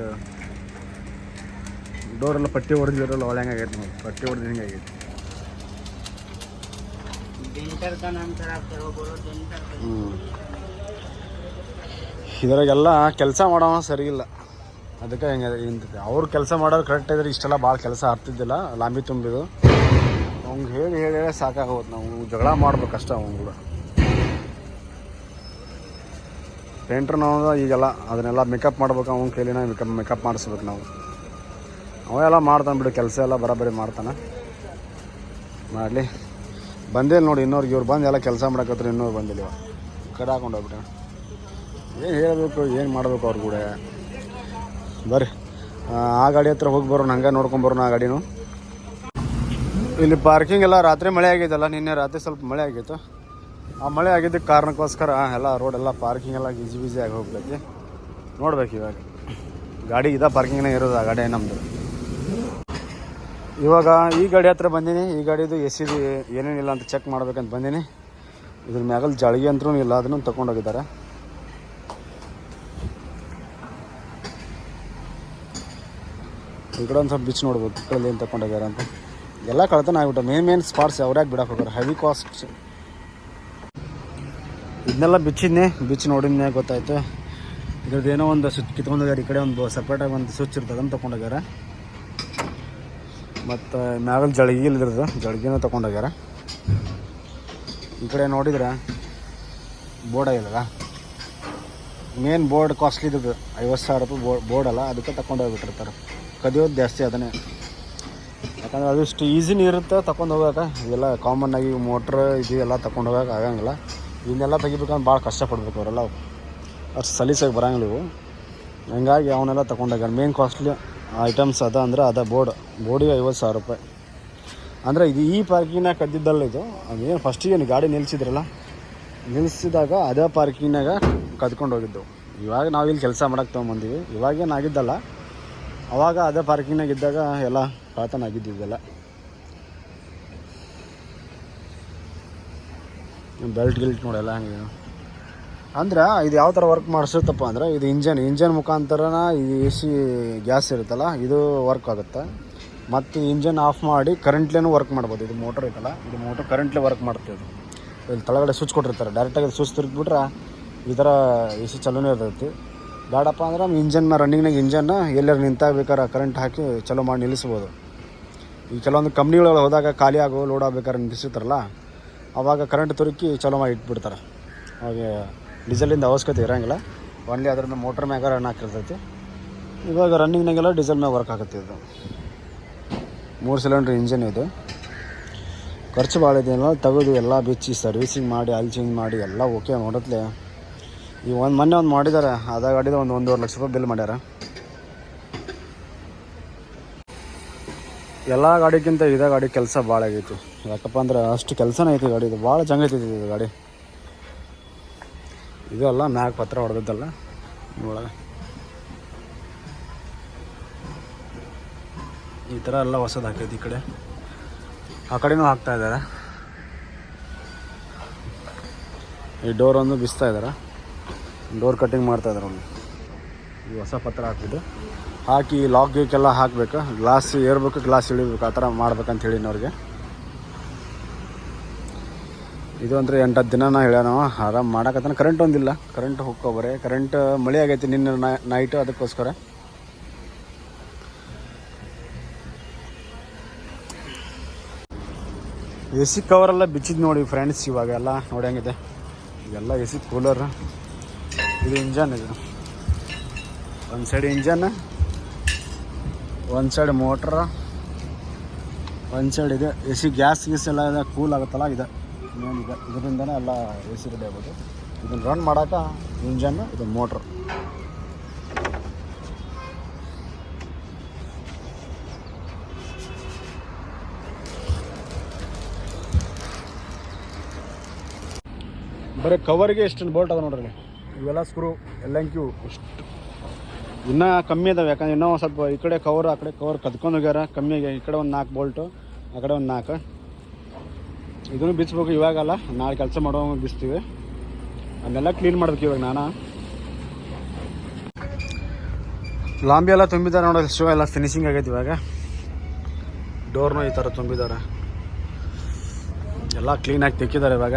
S1: ಡೋರೆಲ್ಲ ಪಟ್ಟಿ ಹೊಡೆದಿರಲ್ಲ ಒಳ್ಳೆ ಹೆಂಗೆ ಆಗೈತೆ ನೋಡಿ. ಪಟ್ಟಿ ಹೊಡೆದು
S2: ಹಿಂಗೆ ಆಗೈತೆ. ಹ್ಞೂ
S1: ಇದ್ರಾಗೆಲ್ಲ ಕೆಲಸ ಮಾಡೋ ಸರಿ ಇಲ್ಲ ಅದಕ್ಕೆ ಹೆಂಗೆ ಇಂತ ಅವ್ರು ಕೆಲಸ ಮಾಡೋರು ಕರೆಕ್ಟ್ ಇದ್ರೆ ಇಷ್ಟೆಲ್ಲ ಭಾಳ ಕೆಲಸ ಆಗ್ತಿದ್ದಿಲ್ಲ, ಲಾಂಬಿ ತುಂಬಿದು. ಅವ್ಗೆ ಹೇಳಿ ಹೇಳಿ ಹೇಳಿ ಸಾಕಾಗೋದು ನಾವು. ಜಗಳ ಮಾಡ್ಬೇಕು ಅಷ್ಟೇ ಅವ್ನು ಕೂಡ. ಪೇಂಟ್ರ್ ನಾವು ಈಗೆಲ್ಲ ಅದನ್ನೆಲ್ಲ ಮೇಕಪ್ ಮಾಡ್ಬೇಕು ಅವ್ನ ಕೈಲಿನ ಮೇಕಪ್ ಮೇಕಪ್ ಮಾಡಿಸ್ಬೇಕು ನಾವು. ಅವೆಲ್ಲ ಮಾಡ್ತಾನೆ ಬಿಡು, ಕೆಲಸ ಎಲ್ಲ ಬರೋಬ್ಬರಿ ಮಾಡ್ತಾನೆ. ಮಾಡಲಿ. ಬಂದಿಲ್ಲ ನೋಡಿ, ಇನ್ನೋರ್ಗೆ ಇವ್ರು ಬಂದು ಎಲ್ಲ ಕೆಲಸ ಮಾಡಕತ್ರ ಇನ್ನೂರು ಬಂದಿಲ್ಲ ಇವಾಗ ಕಡೆ ಹಾಕೊಂಡು ಹೋಗ್ಬಿಟ್ಟೆ. ಏನು ಹೇಳಬೇಕು ಏನು ಮಾಡಬೇಕು ಅವ್ರ ಕೂಡ ಬರ್ರಿ. ಆ, ಗಾಡಿ ಹತ್ರ ಹೋಗಿ ಬರೋಣ ಹಂಗೆ ನೋಡ್ಕೊಂಬರೋಣ ಆ ಗಾಡಿನೂ. ಇಲ್ಲಿ ಪಾರ್ಕಿಂಗ್ ಎಲ್ಲ ರಾತ್ರಿ ಮಳೆ ಆಗಿದ್ದಲ್ಲ ನಿನ್ನೆ ರಾತ್ರಿ ಸ್ವಲ್ಪ ಮಳೆ ಆಗಿತ್ತು. ಆ ಮಳೆ ಆಗಿದ್ದಕ್ಕೆ ಕಾರಣಕ್ಕೋಸ್ಕರ ಎಲ್ಲ ರೋಡ್ ಎಲ್ಲ ಪಾರ್ಕಿಂಗ್ ಎಲ್ಲ ಈಜಿ ಬೀಜಿ ಆಗಿ ಹೋಗ್ಬೇಕು ನೋಡ್ಬೇಕು ಇವಾಗ. ಗಾಡಿ ಇದ ಪಾರ್ಕಿಂಗ್ನೇ ಇರೋದು ಆ ಗಾಡಿ ನಮ್ಮದು ಇವಾಗ ಈ ಗಾಡಿ ಹತ್ರ ಬಂದೀನಿ ಈ ಗಾಡಿದು ಎ ಸಿ ಏನೇನಿಲ್ಲ ಅಂತ ಚೆಕ್ ಮಾಡ್ಬೇಕಂತ ಬಂದೀನಿ. ಇದ್ರ ಮ್ಯಾಗಲ್ ಜಾಳಿಗೆ ಅಂತೂ ಇಲ್ಲ ಅದನ್ನು ತಗೊಂಡೋಗಿದ್ದಾರೆ ಈ ಕಡೆ ಒಂದು ಸ್ವಲ್ಪ ಬಿಚ್ ನೋಡ್ಬೋದು ಕಡೆ ಏನು ತಗೊಂಡಿದ್ದಾರೆ ಅಂತ. ಎಲ್ಲ ಕಳ್ತನ ಆಗ್ಬಿಟ್ಟು. ಮೇನ್ ಮೇನ್ ಸ್ಪಾಟ್ಸ್ ಅವ್ರ್ಯಾಕೆ ಬಿಡಕ್ಕೆ ಹೋಗೋರು? ಹೆವಿ ಕಾಸ್ಟ್ ಇದನ್ನೆಲ್ಲ ಬಿಚ್ಚಿದ್ನೆ ಬಿಚ್ಚು ನೋಡಿದ್ನೇ ಗೊತ್ತಾಯ್ತು. ಇದ್ರದ್ದು ಏನೋ ಒಂದು ಸ್ವಿಚ್ ಕಿತ್ಕೊಂಡಿದ್ದಾರೆ. ಈ ಕಡೆ ಒಂದು ಸಪ್ರೇಟಾಗಿ ಒಂದು ಸ್ವಿಚ್ ಇರ್ತದೆ ಅದನ್ನು ತಗೊಂಡೋಗ್ಯಾರ ಮತ್ತು ಮ್ಯಾಗಲ್ ಜಳಗಿ ಇಲ್ದಿರೋದು ಜಳಗಿನೂ ತಗೊಂಡೋಗ್ಯಾರ ಈ ಕಡೆ ನೋಡಿದ್ರೆ ಬೋರ್ಡ್ ಆಗಿಲ್ಲ ಮೇನ್ ಬೋರ್ಡ್ ಕಾಸ್ಟ್ಲಿ ಇದ್ದದ್ದು ಐವತ್ತು ಸಾವಿರ ರೂಪಾಯಿ ಬೋರ್ಡ್ ಅಲ್ಲ, ಅದಕ್ಕೆ ತಗೊಂಡು ಹೋಗ್ಬಿಟ್ಟಿರ್ತಾರೆ. ಕದಿಯೋದು ಜಾಸ್ತಿ ಅದನ್ನೇ. ಯಾಕಂದ್ರೆ ಅದಿಷ್ಟು ಈಸಿನೂ ಇರುತ್ತೆ ತಗೊಂಡು ಹೋಗೋಕೆ ಇದೆಲ್ಲ ಕಾಮನ್ ಆಗಿ ಮೋಟ್ರ್ ಇದು ಎಲ್ಲ ತಗೊಂಡು ಹೋಗೋಕೆ ಆಗಂಗಿಲ್ಲ. ಇದನ್ನೆಲ್ಲ ತೆಗಿಬೇಕಂದ್ರೆ ಭಾಳ ಕಷ್ಟಪಡ್ಬೇಕು ಅವರೆಲ್ಲ. ಅಷ್ಟು ಸಲೀಸಾಗಿ ಬರೋಂಗಿಲ್ಲ ಇವು. ಹಂಗಾಗಿ ಅವನ್ನೆಲ್ಲ ತಗೊಂಡೋಗ್ಯಾರ ಮೇನ್ ಕಾಸ್ಟ್ಲಿ ಐಟಮ್ಸ್ ಅದ ಅಂದ್ರೆ ಅದ ಬೋರ್ಡ್. ಬೋರ್ಡಿಗೆ ಐವತ್ತು ಸಾವಿರ ರೂಪಾಯಿ. ಅಂದರೆ ಇದು ಈ ಪಾರ್ಕಿಂಗ್ನಾಗ ಕದ್ದಿದ್ದಲ್ಲ ಇದು. ಅದೇನು ಫಸ್ಟಿಗೆ ಏನು ಗಾಡಿ ನಿಲ್ಲಿಸಿದ್ರಲ್ಲ ನಿಲ್ಲಿಸಿದಾಗ ಅದೇ ಪಾರ್ಕಿಂಗ್ನಾಗ ಕದ್ಕೊಂಡು ಹೋಗಿದ್ದು ಇವಾಗ ನಾವು ಇಲ್ಲಿ ಕೆಲಸ ಮಾಡಕ್ಕೆ ತೊಗೊಂಬಂದಿವಿ. ಇವಾಗೇನು ಆಗಿದ್ದಲ್ಲ ಅವಾಗ ಅದೇ ಪಾರ್ಕಿಂಗ್ನಾಗ ಇದ್ದಾಗ ಎಲ್ಲ ಕಳತನ ಆಗಿದ್ದಿದ್ದೆಲ್ಲ. ಬೆಲ್ಟ್ ಗಿಲ್ಟ್ ನೋಡಲ್ಲ ಹಂಗೆ. ಅಂದ್ರೆ ಇದು ಯಾವ ಥರ ವರ್ಕ್ ಮಾಡಿಸಿರ್ತಪ್ಪ ಅಂದ್ರೆ ಇದು ಇಂಜನ್ ಇಂಜನ್ ಮುಖಾಂತರನ ಇದು ಎ ಸಿ ಗ್ಯಾಸ್ ಇರುತ್ತಲ್ಲ, ಇದು ವರ್ಕ್ ಆಗುತ್ತೆ? ಮತ್ತು ಇಂಜನ್ ಆಫ್ ಮಾಡಿ ಕರೆಂಟ್ಲೇನು ವರ್ಕ್ ಮಾಡ್ಬೋದು. ಇದು ಮೋಟರ್ ಐತಲ್ಲ, ಇದು ಮೋಟರ್ ಕರೆಂಟ್ಲೇ ವರ್ಕ್ ಮಾಡ್ತೀವಿ ಇಲ್ಲಿ ತಳಗಡೆ ಸ್ವಿಚ್ ಕೊಟ್ಟಿರ್ತಾರೆ. ಡೈರೆಕ್ಟಾಗಿ ಸ್ವಿಚ್ ತಿರುಗಿಬಿಟ್ರೆ ಈ ಥರ ಎ ಸಿ ಚಲೋನೇ ಇರ್ತೈತಿ. ಬೇಡಪ್ಪ ಅಂದ್ರೆ ಇಂಜನ್ನ ರನ್ನಿಂಗ್ನಾಗ ಇಂಜನ್ನ ಎಲ್ಲರೂ ನಿಂತಾಗ ಬೇಕಾದ್ರೆ ಕರೆಂಟ್ ಹಾಕಿ ಚಲೋ ಮಾಡಿ ನಿಲ್ಲಿಸ್ಬೋದು. ಈ ಕೆಲವೊಂದು ಕಂಪ್ನಿಗಳಲ್ಲಿ ಹೋದಾಗ ಖಾಲಿ ಆಗೋ ಲೋಡ್ ಆಗ್ಬೇಕಾದ್ರೆ ನಿಲ್ಲಿಸಿರ್ತಾರಲ್ಲ ಅವಾಗ ಕರೆಂಟ್ ತುರುಕಿ ಚಲೋ ಮಾಡಿ ಇಟ್ಬಿಡ್ತಾರೆ. ಅವಾಗ ಡೀಸೆಲಿಂದ ಅವಶ್ಯಕತೆ ಇರೋಂಗಿಲ್ಲ. ಒನ್ಲಿ ಅದ್ರಿಂದ ಮೋಟ್ರ್ ಮ್ಯಾಗ ರನ್ ಹಾಕಿರ್ತೈತಿ. ಇವಾಗ ರನ್ನಿಂಗ್ನಾಗೆಲ್ಲ ಡೀಸೆಲ್ ಮ್ಯಾಗ ವರ್ಕ್ ಆಗುತ್ತೆ ಇದು. ಮೂರು ಸಿಲಿಂಡ್ರ್ ಇಂಜನ್ ಇದು. ಖರ್ಚು ಭಾಳ ಇದೆಯಲ್ಲ, ತೆಗೆದು ಎಲ್ಲ ಬಿಚ್ಚಿ ಸರ್ವಿಸಿಂಗ್ ಮಾಡಿ ಅಲ್ಲಿ ಚೇಂಜ್ ಮಾಡಿ ಎಲ್ಲ ಓಕೆ ನೋಡತ್ಲೆ ಈ ಒಂದು ಮೊನ್ನೆ ಒಂದು ಮಾಡಿದ್ದಾರೆ ಅದ ಗಾಡಿದ ಒಂದು ಒಂದೂವರೆ ಲಕ್ಷ ರೂಪಾಯಿ ಬಿಲ್ ಮಾಡ್ಯಾರ. ಎಲ್ಲ ಗಾಡಿಗಿಂತ ಇದೇ ಗಾಡಿ ಕೆಲಸ ಭಾಳ ಆಗೈತಿ. ಯಾಕಪ್ಪ ಅಂದ್ರೆ ಅಷ್ಟು ಕೆಲಸನೇ ಐತಿ ಗಾಡಿದು, ಭಾಳ ಚಂಗೈತಿ ಇದು ಗಾಡಿ. ಇದು ಅಲ್ಲ ನಾಲ್ಕು ಪತ್ರ ಹೊಡೆದದ್ದಲ್ಲ ಒಳಗೆ. ಈ ಥರ ಎಲ್ಲ ಹೊಸದು ಹಾಕೈತಿ ಈ ಕಡೆ. ಆ ಕಡೆನೂ ಹಾಕ್ತಾ ಇದ್ದಾರೆ ಈ ಡೋರ್ ಒಂದು ಬಿಸ್ತಾ ಇದ್ದಾರೆ ಡೋರ್ ಕಟ್ಟಿಂಗ್ ಮಾಡ್ತಾ ಇದ್ದಾರೆ ಒಂದು ಈ ಹೊಸ ಪತ್ರ ಹಾಕಿದ್ದು. ಹಾಕಿ ಲಾಕ್ ಗೀಕೆಲ್ಲ ಹಾಕಬೇಕು. ಗ್ಲಾಸ್ ಏರ್ಬೇಕು ಗ್ಲಾಸ್ ಇಳಿಬೇಕು ಆ ಥರ ಮಾಡ್ಬೇಕಂತ ಹೇಳಿ ಅವ್ರಿಗೆ. ಇದು ಅಂದರೆ ಎಂಟು ಹತ್ತು ದಿನ ನಾ ಹೇಳ್ಯಾನವ ಆರಾಮ್ ಮಾಡಕತ್ತಾನ. ಕರೆಂಟ್ ಒಂದಿಲ್ಲ ಕರೆಂಟ್ ಹೋಗ್ಕೊಬರೆ ಕರೆಂಟ್ ಮಳೆ ಆಗೈತಿ ನಿನ್ನೆ ನೈಟು ಅದಕ್ಕೋಸ್ಕರ. ಎ ಸಿ ಕವರೆಲ್ಲ ಬಿಚ್ಚಿದ್ದು ನೋಡಿ ಫ್ರೆಂಡ್ಸ್ ಇವಾಗೆಲ್ಲ. ನೋಡಂಗಿದೆ ಇದೆಲ್ಲ ಎ ಸಿ ಕೂಲರ್ ಇದು ಇಂಜನ್ ಇದು. ಒಂದು ಸೈಡ್ ಇಂಜನ್, ಒಂದು ಸೈಡ್ ಮೋಟ್ರ ಒಂದು ಸೈಡ್ ಇದೆ. ಎ ಸಿ ಗ್ಯಾಸ್ ಗೀಸ್ ಎಲ್ಲ ಇದೆ ಕೂಲ್ ಆಗುತ್ತಲ್ಲ ಇದೆ. ಮೇನ್ ಇದೆ. ಇದರಿಂದನೇ ಎಲ್ಲ ಎ ಸಿ ರೆಡಿ ಆಗ್ಬೋದು. ಇದನ್ನು ರನ್ ಮಾಡೋಕೆ ಇಂಜನ್, ಇದು ಮೋಟ್ರ್ ಬರೀ ಕವರ್ಗೆ ಎಷ್ಟು ಬೋಲ್ಟ್ ಅದ ನೋಡ್ರಿ. ಇವೆಲ್ಲ ಸ್ಕ್ರೂ ಎಲ್ಲಂಕ್ಯೂ ಇಷ್ಟು ಇನ್ನೂ ಕಮ್ಮಿ ಅದಾವೆ ಯಾಕಂದ್ರೆ ಇನ್ನೂ ಒಂದು ಸ್ವಲ್ಪ ಈ ಕಡೆ ಕವರ್ ಆ ಕಡೆ ಕವರ್ ಕದ್ಕೊಂಡು ಹೋಗ್ಯಾರ. ಕಮ್ಮಿ ಈ ಕಡೆ ಒಂದು ನಾಲ್ಕು ಬೋಲ್ಟು ಆ ಕಡೆ ಒಂದು ನಾಲ್ಕು. ಇದನ್ನು ಬಿಚ್ಚಬೇಕು ಇವಾಗಲ್ಲ ನಾಳೆ ಕೆಲಸ ಮಾಡೋ ಬಿಚ್ತೀವಿ. ಅದನ್ನೆಲ್ಲ ಕ್ಲೀನ್ ಮಾಡ್ಬೇಕು ಇವಾಗ ನಾನು. ಲಾಂಬಿ ಎಲ್ಲ ತುಂಬಿದ್ದಾರೆ ನೋಡೋದು ಶೋ ಎಲ್ಲ ಫಿನಿಶಿಂಗ್ ಆಗೈತೆ ಇವಾಗ. ಡೋರ್ನು ಈ ಥರ ತುಂಬಿದ್ದಾರೆ ಎಲ್ಲ ಕ್ಲೀನಾಗಿ ತೆಕ್ಕಿದ್ದಾರೆ ಇವಾಗ.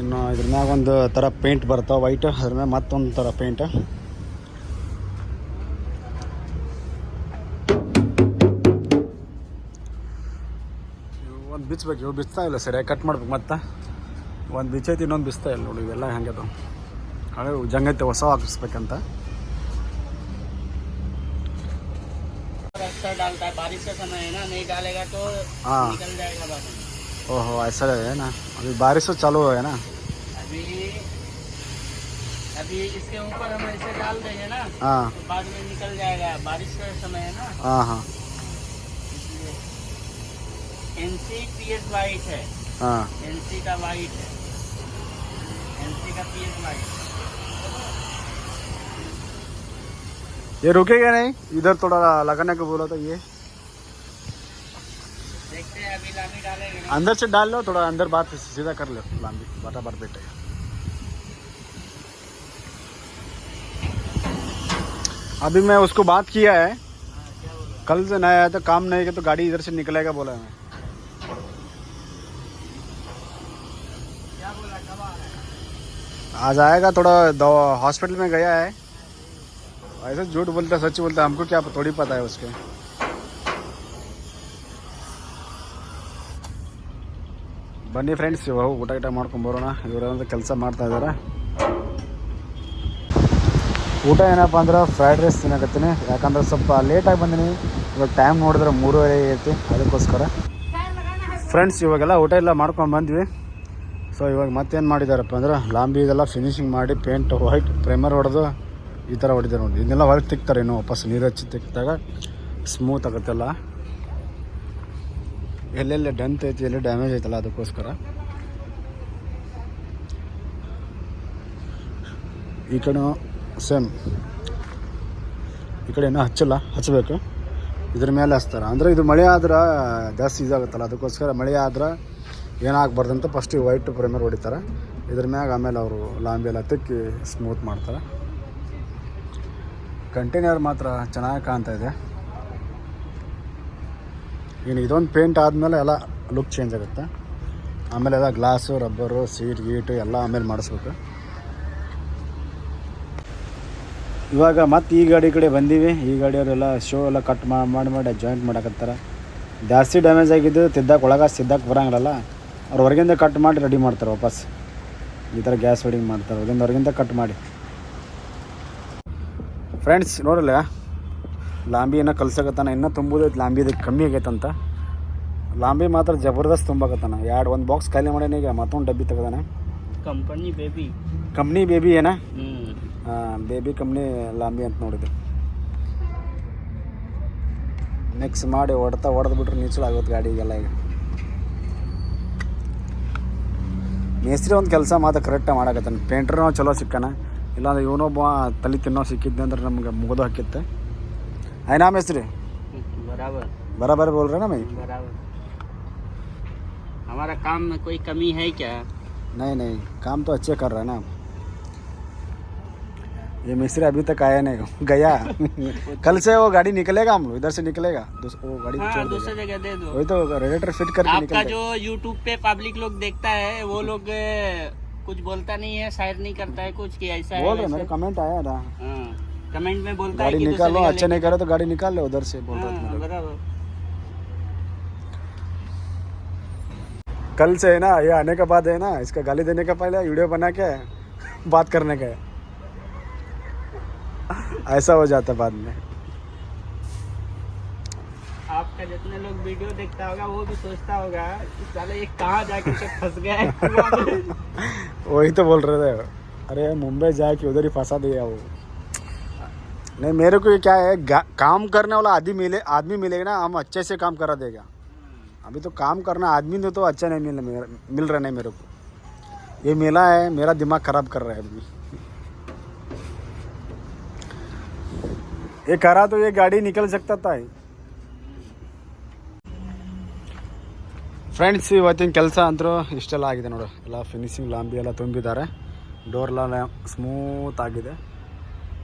S1: ಇನ್ನು ಇದ್ರ ಮ್ಯಾಗ ಒಂದು ಥರ ಪೇಂಟ್ ಬರ್ತಾವೆ ವೈಟ್ ಅದ್ರ ಮ್ಯಾಗ ಮತ್ತೊಂದು ಥರ ಪೇಂಟ್ ಒಂದು ಬಿಚ್ಚಬೇಕು ಇವು ಬಿಚ್ತಾ ಇಲ್ಲ ಸರಿಯಾಗಿ ಕಟ್ ಮಾಡ್ಬೇಕು ಮತ್ತೆ. ಒಂದು ಬಿಚ್ಚೈತಿ ಇನ್ನೊಂದು ಬಿಚ್ತಾ ಇಲ್ಲ ನೋಡಿ ಇವೆಲ್ಲ ಹೆಂಗೆ ಅದು ಹಳೆ ಜಂಗೈತೆ ಹೊಸ ಹಾಕಿಸ್ಬೇಕಂತ.
S2: ಹಾಂ. तो
S1: ओहो ऐसा है ना। अभी बारिश तो चालू है ना।
S2: अभी अभी इसके ऊपर हम ऐसे डाल देंगे ना
S1: हाँ।
S2: तो बाद में निकल जाएगा। बारिश का समय है ना।
S1: हाँ हाँ।
S2: इसलिए एनसी पी एस वाइट है।
S1: हाँ।
S2: एनसी का वाइट है। एनसी का पी एस वाइट
S1: ये रुकेगा नहीं? इधर थोड़ा लगाने को बोला था ये
S2: देखते हैं अभी लामी डालेंगे ना
S1: अंदर से डाल लो, थोड़ा अंदर बात सीधा कर लो, लांबी। बराबर बैठेगा अभी मैं उसको बात किया है। कल से नया आया तो काम नहीं किया तो गाड़ी इधर से निकलेगा, बोला मैं आज आएगा थोड़ा हॉस्पिटल में गया है। ऐसे झूठ बोलता सच बोलता, हमको क्या थोड़ी पता है उसके। ಬನ್ನಿ ಫ್ರೆಂಡ್ಸ್ ಇವಾಗ ಊಟ ಗಿಟ ಮಾಡ್ಕೊಂಡು ಬರೋಣ. ಇವರೇನಾದ್ರು ಕೆಲಸ ಮಾಡ್ತಾ ಇದ್ದಾರೆ ಊಟ ಏನಪ್ಪ ಅಂದ್ರೆ ಫ್ರೈಡ್ ರೈಸ್ ತಿನ್ನಕತ್ತೀನಿ. ಯಾಕಂದ್ರೆ ಸ್ವಲ್ಪ ಲೇಟಾಗಿ ಬಂದಿನಿ. ಇವಾಗ ಟೈಮ್ ನೋಡಿದ್ರೆ ಮೂರುವರೆ ಐತಿ. ಅದಕ್ಕೋಸ್ಕರ. ಫ್ರೆಂಡ್ಸ್ ಇವಾಗೆಲ್ಲ ಊಟ ಎಲ್ಲ ಮಾಡ್ಕೊಂಡು ಬಂದ್ವಿ. ಸೊ ಇವಾಗ ಮತ್ತೇನು ಮಾಡಿದಾರಪ್ಪ ಅಂದ್ರೆ ಲಾಂಬಿ ಇದೆಲ್ಲ ಫಿನಿಶಿಂಗ್ ಮಾಡಿ ಪೇಂಟ್ ವೈಟ್ ಪ್ರೈಮರ್ ಹೊಡೆದು ಈ ಥರ ಹೊಡಿತಾರೆ ನೋಡಿ. ಇದನ್ನೆಲ್ಲ ಹೊರಗೆ ತಿಕ್ತಾರೆ ಇನ್ನು ವಾಪಸ್ ನೀರು ಹಚ್ಚಿ ತಿಕ್ಕಿದಾಗ ಸ್ಮೂತ್ ಆಗುತ್ತೆಲ್ಲ. ಎಲ್ಲೆಲ್ಲಿ ಡಂತ್ ಐತಿ, ಎಲ್ಲ ಡ್ಯಾಮೇಜ್ ಐತಲ್ಲ ಅದಕ್ಕೋಸ್ಕರ. ಈ ಕಡೆ ಸೇಮ್ ಈ ಕಡೆ ಏನೋ ಹಚ್ಚಲ್ಲ ಹಚ್ಚಬೇಕು ಇದ್ರ ಮೇಲೆ ಹಚ್ತಾರೆ. ಅಂದರೆ ಇದು ಮಳೆ ಆದ್ರೆ ಜಾಸ್ತಿ ಇದಾಗುತ್ತಲ್ಲ, ಅದಕ್ಕೋಸ್ಕರ ಮಳೆ ಆದ್ರೆ ಏನಾಗಬಾರ್ದಂತ ಫಸ್ಟ್ ವೈಟ್ ಪ್ರೈಮರ್ ಹೊಡಿತಾರೆ. ಇದ್ರ ಮ್ಯಾಗ ಆಮೇಲೆ ಅವರು ಲಾಂಬಿ ಎಲ್ಲ ತಿಕ್ಕಿ ಸ್ಮೂತ್ ಮಾಡ್ತಾರೆ. ಕಂಟೈನರ್ ಮಾತ್ರ ಚೆನ್ನಾಗಿ ಕಾಣ್ತಾ ಇದೆ. ಇನ್ನು ಇದೊಂದು ಪೇಂಟ್ ಆದಮೇಲೆ ಎಲ್ಲ ಲುಕ್ ಚೇಂಜ್ ಆಗುತ್ತೆ. ಆಮೇಲೆ ಎಲ್ಲ ಗ್ಲಾಸು ರಬ್ಬರು ಸೀಟ್ ಗೀಟು ಎಲ್ಲ ಆಮೇಲೆ ಮಾಡಿಸ್ಬೇಕು. ಇವಾಗ ಮತ್ತೆ ಈ ಗಾಡಿ ಕಡೆ ಬಂದೀವಿ. ಈ ಗಾಡಿಯವರೆಲ್ಲ ಶೋ ಎಲ್ಲ ಕಟ್ ಮಾಡಿ ಮಾಡಿ ಜಾಯಿಂಟ್ ಮಾಡಕತ್ತಾರ. ಜಾಸ್ತಿ ಡ್ಯಾಮೇಜ್ ಆಗಿದ್ದು ತಿದ್ದಕ್ಕೆ ಒಳಗೆ ಸಿದ್ದಕ್ಕೆ ಬರೋಂಗಿಲ್ಲ ಅವ್ರು ಹೊರಗಿಂದ ಕಟ್ ಮಾಡಿ ರೆಡಿ ಮಾಡ್ತಾರೆ ವಾಪಸ್. ಈ ಥರ ಗ್ಯಾಸ್ ವೆಡಿಂಗ್ ಮಾಡ್ತಾರೆ. ಹೊರಗಿಂದ ಹೊರಗಿಂದ ಕಟ್ ಮಾಡಿ. ಫ್ರೆಂಡ್ಸ್ ನೋಡಲ್ಲ ಲಾಂಬಿಯನ್ನು ಕಲ್ಸಕತ್ತಾನ. ಇನ್ನೂ ತುಂಬುದೈತೆ ಲಾಂಬಿ ಇದಕ್ಕೆ ಕಮ್ಮಿ ಆಗೈತಂತ. ಲಾಂಬಿ ಮಾತ್ರ ಜಬರ್ದಸ್ತ್ ತುಂಬಾಕತ್ತಾನ. ಎರಡು ಒಂದು ಬಾಕ್ಸ್ ಖಾಲಿ ಮಾಡ್ಯಾನ ಈಗ ಮತ್ತೊಂದು ಡಬ್ಬಿ ತೆಗ್ದಾನೆ.
S2: ಕಂಪನಿ ಬೇಬಿ
S1: ಕಂಪ್ನಿ ಬೇಬಿ ಏನ? ಬೇಬಿ ಕಂಪ್ನಿ ಲಾಂಬಿ ಅಂತ ನೋಡಿದೆ. ಮಿಕ್ಸ್ ಮಾಡಿ ಹೊಡ್ತಾ ಹೊಡೆದು ಬಿಟ್ರೆ ನೀಚಲು ಆಗುತ್ತೆ ಗಾಡಿಗೆಲ್ಲ ಈಗ. ಮೇಸ್ತ್ರಿ ಒಂದು ಕೆಲಸ ಮಾತ್ರ ಕರೆಕ್ಟಾಗಿ ಮಾಡಾಕತ್ತಾನೆ. ಪೇಂಟ್ರ್ನೂ ಚಲೋ ಸಿಕ್ಕಾನ. ಇಲ್ಲಾಂದ್ರೆ ಇವನೊಬ್ಬ ತಲೆ ತಿನ್ನೋ ಸಿಕ್ಕಿದ್ದೆ ಅಂದ್ರೆ ನಮ್ಗೆ ಮುಗಿದು ಹಾಕಿತ್ತೆ. है ना मिस्त्री?
S2: बराबर।
S1: बराबर बोल रहे ना मैं
S2: बराबर। हमारा काम में कोई कमी है क्या?
S1: नहीं नहीं काम तो अच्छे कर रहे हैं ना। ये मिस्त्री अभी तक आया नहीं गया। कल से वो गाड़ी निकलेगा हम लोग इधर से निकलेगा। वो गाड़ी
S2: हाँ, दूसरे जगह दे दो।
S1: वही तो रेडिएटर फिट करके
S2: आपका जो यूट्यूब पे पब्लिक लोग देखता है वो लोग कुछ बोलता नहीं है शायर नहीं करता है कुछ कि ऐसा
S1: बोल रहे मेरा कमेंट आया था।
S2: हाँ। कमेंट में बोलता है
S1: गाड़ी
S2: कि
S1: निकालो
S2: दूसरी
S1: अच्छा नहीं करे तो गाड़ी निकाल ले उधर से बोल रहा था
S2: हाँ,
S1: कल से है ना ये आने के बाद है ना इसका गाली देने का पहले वीडियो बना के बात करने का है। ऐसा हो जाता बाद में।
S2: आपका जितने लोग वीडियो देखता होगा वो भी सोचता होगा कि साले ये कहाँ जाके फंस गया है?
S1: वही तो बोल रहे थे। अरे मुंबई जाके उधर ही फंसा दिया वो। नहीं मेरे को ये क्या है गा- काम करने वाला आदमी मिले आदमी मिलेगा ना हम अच्छे से काम करा देगा अभी तो काम करना आदमी तो, तो अच्छा नहीं मिल मेरा मिल रहा नहीं मेरे को ये मिला है मेरा दिमाग खराब कर रहा है अभी ये करा तो ये गाड़ी निकल सकता था ಫ್ರೆಂಡ್ಸ್ ಇವತ್ತಿನ ಕೆಲಸ ಅಂತೂ ಇಷ್ಟೆಲ್ಲ ಆಗಿದೆ ನೋಡು ಎಲ್ಲ ಫಿನಿಶಿಂಗ್ ಲಾಂಬಿ ಎಲ್ಲ ತುಂಬಿದ್ದಾರೆ ಡೋರ್ಲೆಲ್ಲ ಸ್ಮೂತ್ ಆಗಿದೆ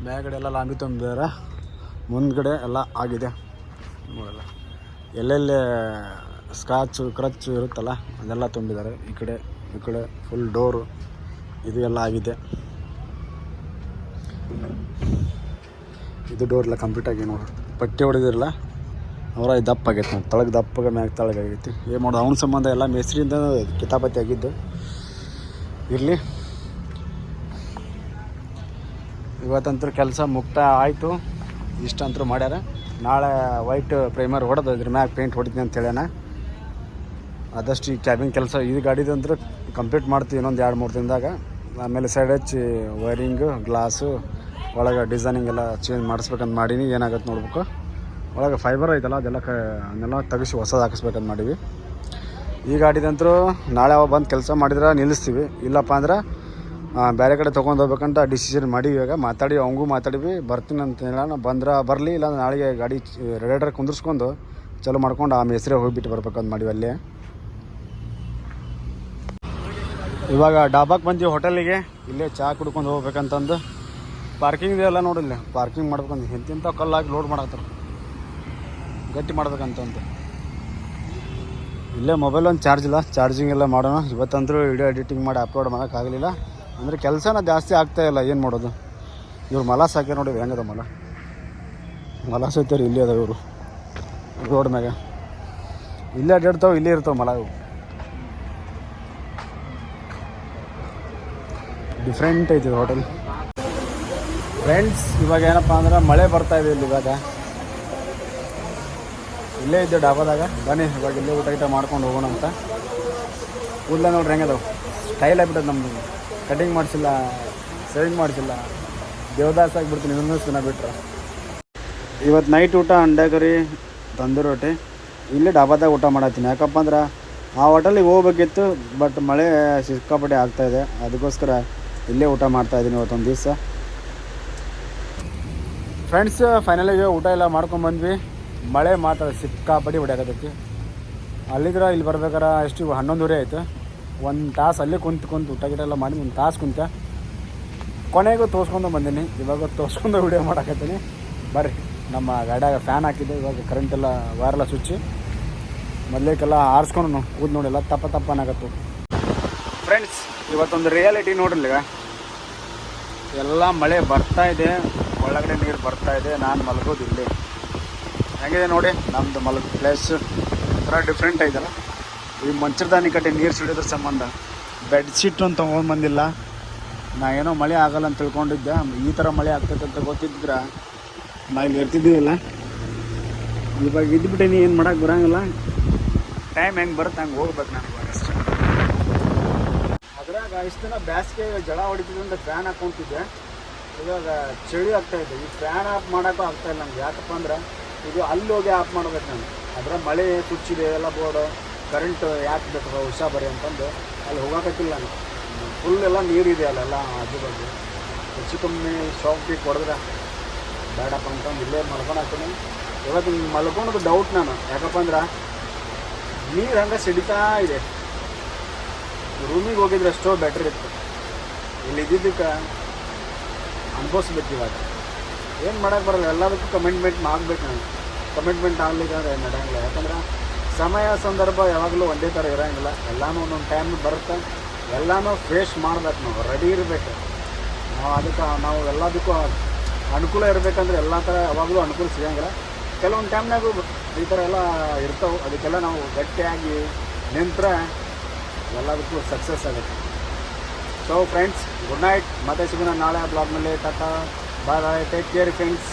S1: ಮೇಲ್ಗಡೆ ಎಲ್ಲ ಲಾಂಬಿ ತುಂಬಿದ್ದಾರೆ ಮುಂದ್ಗಡೆ ಎಲ್ಲ ಆಗಿದೆ. ಎಲ್ಲೆಲ್ಲಿ ಸ್ಕ್ರಾಚು ಕ್ರಚ್ಚು ಇರುತ್ತಲ್ಲ, ಅದೆಲ್ಲ ತುಂಬಿದ್ದಾರೆ ಈ ಕಡೆ ಈ ಕಡೆ ಫುಲ್ ಡೋರು ಇದು ಎಲ್ಲ ಆಗಿದೆ. ಇದು ಡೋರ್ ಎಲ್ಲ ಕಂಪ್ಲೀಟ್ ಆಗಿ ನೋಡಿ. ಪಟ್ಟಿ ಹೊಡೆದಿರಲ್ಲ ಅವರ ದಪ್ಪ ಆಗೈತೆ ನೋಡಿ. ತಳಗೆ ದಪ್ಪಗೆ, ಮ್ಯಾಗ ತಳಗಾಗೈತಿ ಏನು ಮಾಡೋದು ಅವನ ಸಂಬಂಧ ಎಲ್ಲ ಮೇಸ್ತ್ರಿಯಿಂದ ಕಿತಾಪತಿ ಆಗಿದ್ದು. ಇರಲಿ. ಇವತ್ತಂತೂ ಕೆಲಸ ಮುಕ್ತ ಆಯಿತು. ಇಷ್ಟಂತೂ ಮಾಡ್ಯಾರ. ನಾಳೆ ವೈಟ್ ಪ್ರೈಮರ್ ಹೊಡೆದು ಇದ್ರ ಮ್ಯಾಗ ಪೇಂಟ್ ಹೊಡಿತೀನಿ ಅಂತ ಹೇಳ್ಯಾನ. ಆದಷ್ಟು ಈ ಕ್ಯಾಬಿನ್ ಕೆಲಸ ಈ ಗಾಡಿದಂದ್ರೆ ಕಂಪ್ಲೀಟ್ ಮಾಡ್ತೀವಿ ಇನ್ನೊಂದು ಎರಡು ಮೂರು ದಿನದಾಗ ಆಮೇಲೆ ಸೈಡ್ ಹಚ್ಚಿ ವೈರಿಂಗು ಗ್ಲಾಸು ಒಳಗೆ ಡಿಸೈನಿಂಗ್ ಎಲ್ಲ ಚೇಂಜ್ ಮಾಡಿಸ್ಬೇಕಂತ ಮಾಡೀನಿ. ಏನಾಗುತ್ತೆ ನೋಡ್ಬೇಕು. ಒಳಗೆ ಫೈಬರ್ ಐತಲ್ಲ, ಅದೆಲ್ಲ ಕ ಅದನ್ನೆಲ್ಲ ತೆಗಿಸಿ ಹೊಸದು ಹಾಕಿಸ್ಬೇಕಂತ ಮಾಡೀವಿ. ಈ ಗಾಡಿದಂತರೂ ನಾಳೆ ಅವಾಗ ಬಂದು ಕೆಲಸ ಮಾಡಿದ್ರೆ ನಿಲ್ಲಿಸ್ತೀವಿ. ಇಲ್ಲಪ್ಪ ಅಂದ್ರೆ ಬೇರೆ ಕಡೆ ತೊಗೊಂಡು ಹೋಗ್ಬೇಕಂತ ಡಿಸಿಷನ್ ಮಾಡಿ ಇವಾಗ ಮಾತಾಡಿ ಅವಂಗೂ ಮಾತಾಡಿವಿ ಬರ್ತೀನಿ ಅಂತ ಹೇಳೋಣ. ಬಂದ್ರೆ ಬರಲಿ ಇಲ್ಲ ನಾಳೆಗೆ ಗಾಡಿ ರೆಡೇಟರ್ ಕುಂದಿರ್ಸ್ಕೊಂಡು ಚಲೋ ಮಾಡ್ಕೊಂಡು ಆ ಹೆಸರೇ ಹೋಗಿಬಿಟ್ಟು ಬರ್ಬೇಕಂತ ಮಾಡಿವಿ ಅಲ್ಲಿ. ಇವಾಗ ಡಾಬಾಕ್ ಬಂದೀವಿ ಹೋಟೆಲಿಗೆ. ಇಲ್ಲೇ ಚಹಾ ಕುಡ್ಕೊಂಡು ಹೋಗ್ಬೇಕಂತಂದು. ಪಾರ್ಕಿಂಗ್ ಎಲ್ಲ ನೋಡಿಲ್ಲ ಪಾರ್ಕಿಂಗ್ ಮಾಡ್ಬೇಕಂತ. ಕಲ್ಲು ಕಲ್ಲಾಗಿ ಲೋಡ್ ಮಾಡತ್ತಾರ ಗಟ್ಟಿ ಮಾಡ್ಬೇಕಂತಂತ ಇಲ್ಲೇ ಮೊಬೈಲ್ ಒಂದು ಚಾರ್ಜ್ ಇಲ್ಲ. ಚಾರ್ಜಿಂಗ್ ಎಲ್ಲ ಮಾಡೋಣ. ಇವತ್ತಂದ್ರೂ ವಿಡಿಯೋ ಎಡಿಟಿಂಗ್ ಮಾಡಿ ಅಪ್ಲೋಡ್ ಮಾಡೋಕ್ಕಾಗಲಿಲ್ಲ ಅಂದರೆ ಕೆಲಸನ ಜಾಸ್ತಿ ಆಗ್ತಾ ಇಲ್ಲ, ಏನು ಮಾಡೋದು? ಇವ್ರು ಮಲ ಸಾಕ್ಯಾರ ನೋಡಿ ಹೆಂಗದ ಮಲ. ಮಲ ಸೈತಾರೆ ಇಲ್ಲೇ ಅದಾವ ಇವರು, ರೋಡ್ ಮ್ಯಾಗ. ಇಲ್ಲೇ ಅಡ್ಡಾಡ್ತಾವೆ ಇಲ್ಲೇ ಇರ್ತಾವೆ ಮಲ ಇವು ಡಿಫ್ರೆಂಟ್ ಐತಿ ಹೋಟೆಲ್ ಫ್ರೆಂಡ್ಸ್ ಇವಾಗ ಏನಪ್ಪ ಅಂದ್ರೆ ಮಳೆ ಬರ್ತಾ ಇದೆ ಇಲ್ಲಿ ಇವಾಗ. ಇಲ್ಲೇ ಇದ್ದೆ ಡಾಬಾದಾಗ. ಬನ್ನಿ, ಇವಾಗ ಇಲ್ಲೇ ಊಟ ಗೀಟ ಮಾಡ್ಕೊಂಡು ಹೋಗೋಣ ಅಂತ. ಕೂದಲ ನೋಡ್ರಿ ಹೆಂಗದವು ಸ್ಟೈಲ್ ಆಗ್ಬಿಟ್ಟದ ನಮ್ಮದು ಕಟಿಂಗ್ ಮಾಡಿಸಿಲ್ಲ ಸೇವಿಂಗ್ ಮಾಡಿಸಿಲ್ಲ. ದೇವದಾಸ್ ಆಗಿಬಿಡ್ತೀನಿ ಇನ್ನೊಂದು ದಿನ ಬಿಟ್ರೆ. ಇವತ್ತು ನೈಟ್ ಊಟ ಅಂಡಾಗರಿ ತಂದೂರಿ ರೊಟ್ಟಿ. ಇಲ್ಲೇ ಡಾಬಾದಾಗ ಊಟ ಮಾಡತ್ತೀನಿ. ಯಾಕಪ್ಪ ಅಂದ್ರೆ, ಆ ಹೋಟೆಲಿಗೆ ಹೋಗ್ಬೇಕಿತ್ತು ಬಟ್ ಮಳೆ ಸಿಕ್ಕಾಪಟ್ಟೆ ಆಗ್ತಾಯಿದೆ ಅದಕ್ಕೋಸ್ಕರ ಇಲ್ಲೇ ಊಟ ಮಾಡ್ತಾಯಿದ್ದೀನಿ ಇವತ್ತೊಂದು ದಿವಸ. ಫ್ರೆಂಡ್ಸ್ ಫೈನಲಿಗೆ ಊಟ ಎಲ್ಲ ಮಾಡ್ಕೊಂಡು ಬಂದ್ವಿ. ಮಳೆ ಮಾತ್ರ ಸಿಕ್ಕಾಪಟ್ಟಿ ಹೊಡ್ಯಾಕತ್ತೈತಿ. ಅಲ್ಲಿದ್ರೆ ಇಲ್ಲಿ ಬರ್ಬೇಕಾರೆ ಎಷ್ಟು ಹನ್ನೊಂದುವರೆ ಆಯ್ತು. ಒಂದು ತಾಸು ಅಲ್ಲೇ ಕುಂತು ಕುಂತು ಊಟ ಗಿಟ ಎಲ್ಲ ಮಾಡಿ ಒಂದು ತಾಸು ಕುಂತ. ಕೊನೆಗೂ ತೋರಿಸ್ಕೊಂಡು ಬಂದೀನಿ. ಇವಾಗ ತೋರಿಸ್ಕೊಂಡು ವಿಡಿಯೋ ಮಾಡಾಕತ್ತೀನಿ. ಬರ್ರಿ. ನಮ್ಮ ಗಾಡ್ಯಾಗ ಫ್ಯಾನ್ ಹಾಕಿದ್ದೆ. ಇವಾಗ ಕರೆಂಟ್ ಎಲ್ಲ ವೈರೆಲ್ಲ ಸ್ವಿಚ್ಚಿ ಮೊದಲೇಕೆಲ್ಲ ಆರಿಸ್ಕೊಂಡು ಕೂದ್ ನೋಡಿಲ್ಲ ತಪ್ಪ ತಪ್ಪ ಫ್ರೆಂಡ್ಸ್ ಇವತ್ತೊಂದು ರಿಯಾಲಿಟಿ ನೋಡಿರಲಿ ಎಲ್ಲ ಮಳೆ ಬರ್ತಾ ಇದೆ. ಒಳಗಡೆ ನೀರು ಬರ್ತಾ ಇದೆ. ನಾನು ಮಲಗೋದು ಇಲ್ಲಿ. ಹೆಂಗಿದೆ ನೋಡಿ? ನಮ್ಮದು ಮಲಗ ಪ್ಲೇಸ್ ಒಂಥರ ಡಿಫ್ರೆಂಟ್ ಐತಲ್ಲ ಈ ಮಂಚರ್ದಾನಿ ಕಟ್ಟೆ ನೀರು ಸಿಡಿದ್ರ ಸಂಬಂಧ. ಬೆಡ್ಶೀಟ್ ಅಂತ ತೊಗೊಂಬಂದಿಲ್ಲ ನಾ ಏನೋ ಮಳೆ ಆಗಲ್ಲ ಅಂತ ತಿಳ್ಕೊಂಡಿದ್ದೆ. ಈ ಥರ ಮಳೆ ಆಗ್ತೈತೆ ಅಂತ ಗೊತ್ತಿದ್ರೆ ನಾ ಇಲ್ಲಿ ಇರ್ತಿದ್ದಿಲ್ಲ ಇವಾಗ ಇದ್ಬಿಟ್ಟೇನಿ ಏನು ಮಾಡೋಕ್ಕೆ ಬರೋಂಗಿಲ್ಲ? ಟೈಮ್ ಹೆಂಗೆ ಬರುತ್ತೆ ಹಂಗೆ ಹೋಗ್ಬೇಕು ನಾನು ಅಷ್ಟೇ. ಅದ್ರಾಗ ಇಷ್ಟು ದಿನ ಬೇಸಿಗೆ ಜಳ ಅಂತ ಫ್ಯಾನ್ ಹಾಕೊಂತಿದ್ದೆ ಇವಾಗ ಚಳಿ ಆಗ್ತಾ ಇದೆ. ಈ ಫ್ಯಾನ್ ಆಫ್ ಮಾಡೋಕ್ಕೂ ಆಗ್ತಾ ಇಲ್ಲ ನಂಗೆ. ಯಾಕಪ್ಪ ಅಂದ್ರೆ ಇದು ಅಲ್ಲಿ ಹೋಗಿ ಆಫ್ ಮಾಡ್ಬೇಕು ನಾನು. ಅದರ ಮಳೆ ಕುಚ್ಚಿದೆ ಎಲ್ಲ ಬೋರ್ಡು ಕರೆಂಟ್ ಯಾಕೆ ಬೇಕು? ಹುಷಾ ಬರ್ರಿ ಅಂತಂದು. ಅಲ್ಲಿ ಹೋಗೋಕತ್ತಿಲ್ಲ ನಾನು. ಫುಲ್ ಎಲ್ಲ ನೀರಿದೆ ಅಲ್ಲೆಲ್ಲ ಆಜು ಬಾಜು ಹೆಚ್ಚು ಕಮ್ಮಿ ಶಾಪ್ ಬೀಕ್ ಹೊಡೆದ್ರೆ ಬೇಡಪ್ಪ ಅಂತಂದು ಇಲ್ಲೇ ಹಾಕ್ತೀನಿ. ಇವತ್ತು ಮಲ್ಕೊಳೋದು ಡೌಟ್ ನಾನು. ಯಾಕಪ್ಪ ಅಂದ್ರೆ, ನೀರು ಹಂಗೆ ಸಿಡಿತಾ ಇದೆ. ರೂಮಿಗೆ ಹೋಗಿದ್ರೆ ಅಷ್ಟೋ ಬೆಟ್ರ್ ಇತ್ತು. ಇಲ್ಲಿ ಇದ್ದಿದ್ದಕ್ಕೆ ಅನುಭವಿಸ್ಬೇಕು ಇವಾಗ. ಏನು ಮಾಡೋಕ್ಕೆ ಬರಲ್ಲ, ಎಲ್ಲದಕ್ಕೂ ಕಮಿಟ್ಮೆಂಟ್ ಆಗಬೇಕು ನಾನು. ಕಮಿಟ್ಮೆಂಟ್ ಆಗ್ಲಿಲ್ಲ ಏನು ನಡೆಯಂಗಿಲ್ಲ. ಯಾಕಂದ್ರೆ ಸಮಯ ಸಂದರ್ಭ ಯಾವಾಗಲೂ ಒಂದೇ ಥರ ಇರೋಂಗಿಲ್ಲ. ಎಲ್ಲನೂ ಒಂದೊಂದು ಟೈಮ್ ಬರುತ್ತೆ. ಎಲ್ಲನೂ ಫೇಸ್ ಮಾಡ್ಬೇಕು ನಾವು ರೆಡಿ ಇರಬೇಕು. ನಾವು ಅದಕ್ಕೆ, ನಾವು ಎಲ್ಲದಕ್ಕೂ ಅನುಕೂಲ ಇರಬೇಕಂದ್ರೆ ಎಲ್ಲ ಥರ ಯಾವಾಗಲೂ ಅನುಕೂಲ ಸಿಗೋಂಗಿಲ್ಲ. ಕೆಲವೊಂದು ಟೈಮ್ನಾಗೂ ಈ ಥರ ಎಲ್ಲ ಇರ್ತವೆ. ಅದಕ್ಕೆಲ್ಲ ನಾವು ಗಟ್ಟಿಯಾಗಿ ನಿಂತರೆ ಎಲ್ಲದಕ್ಕೂ ಸಕ್ಸಸ್ ಆಗುತ್ತೆ. ಸೊ ಫ್ರೆಂಡ್ಸ್ ಗುಡ್ ನೈಟ್ ಮತ್ತೆ ಸಿಗೋಣ ನಾಳೆ ಬ್ಲಾಗ್ನಲ್ಲಿ tata bye bye take care friends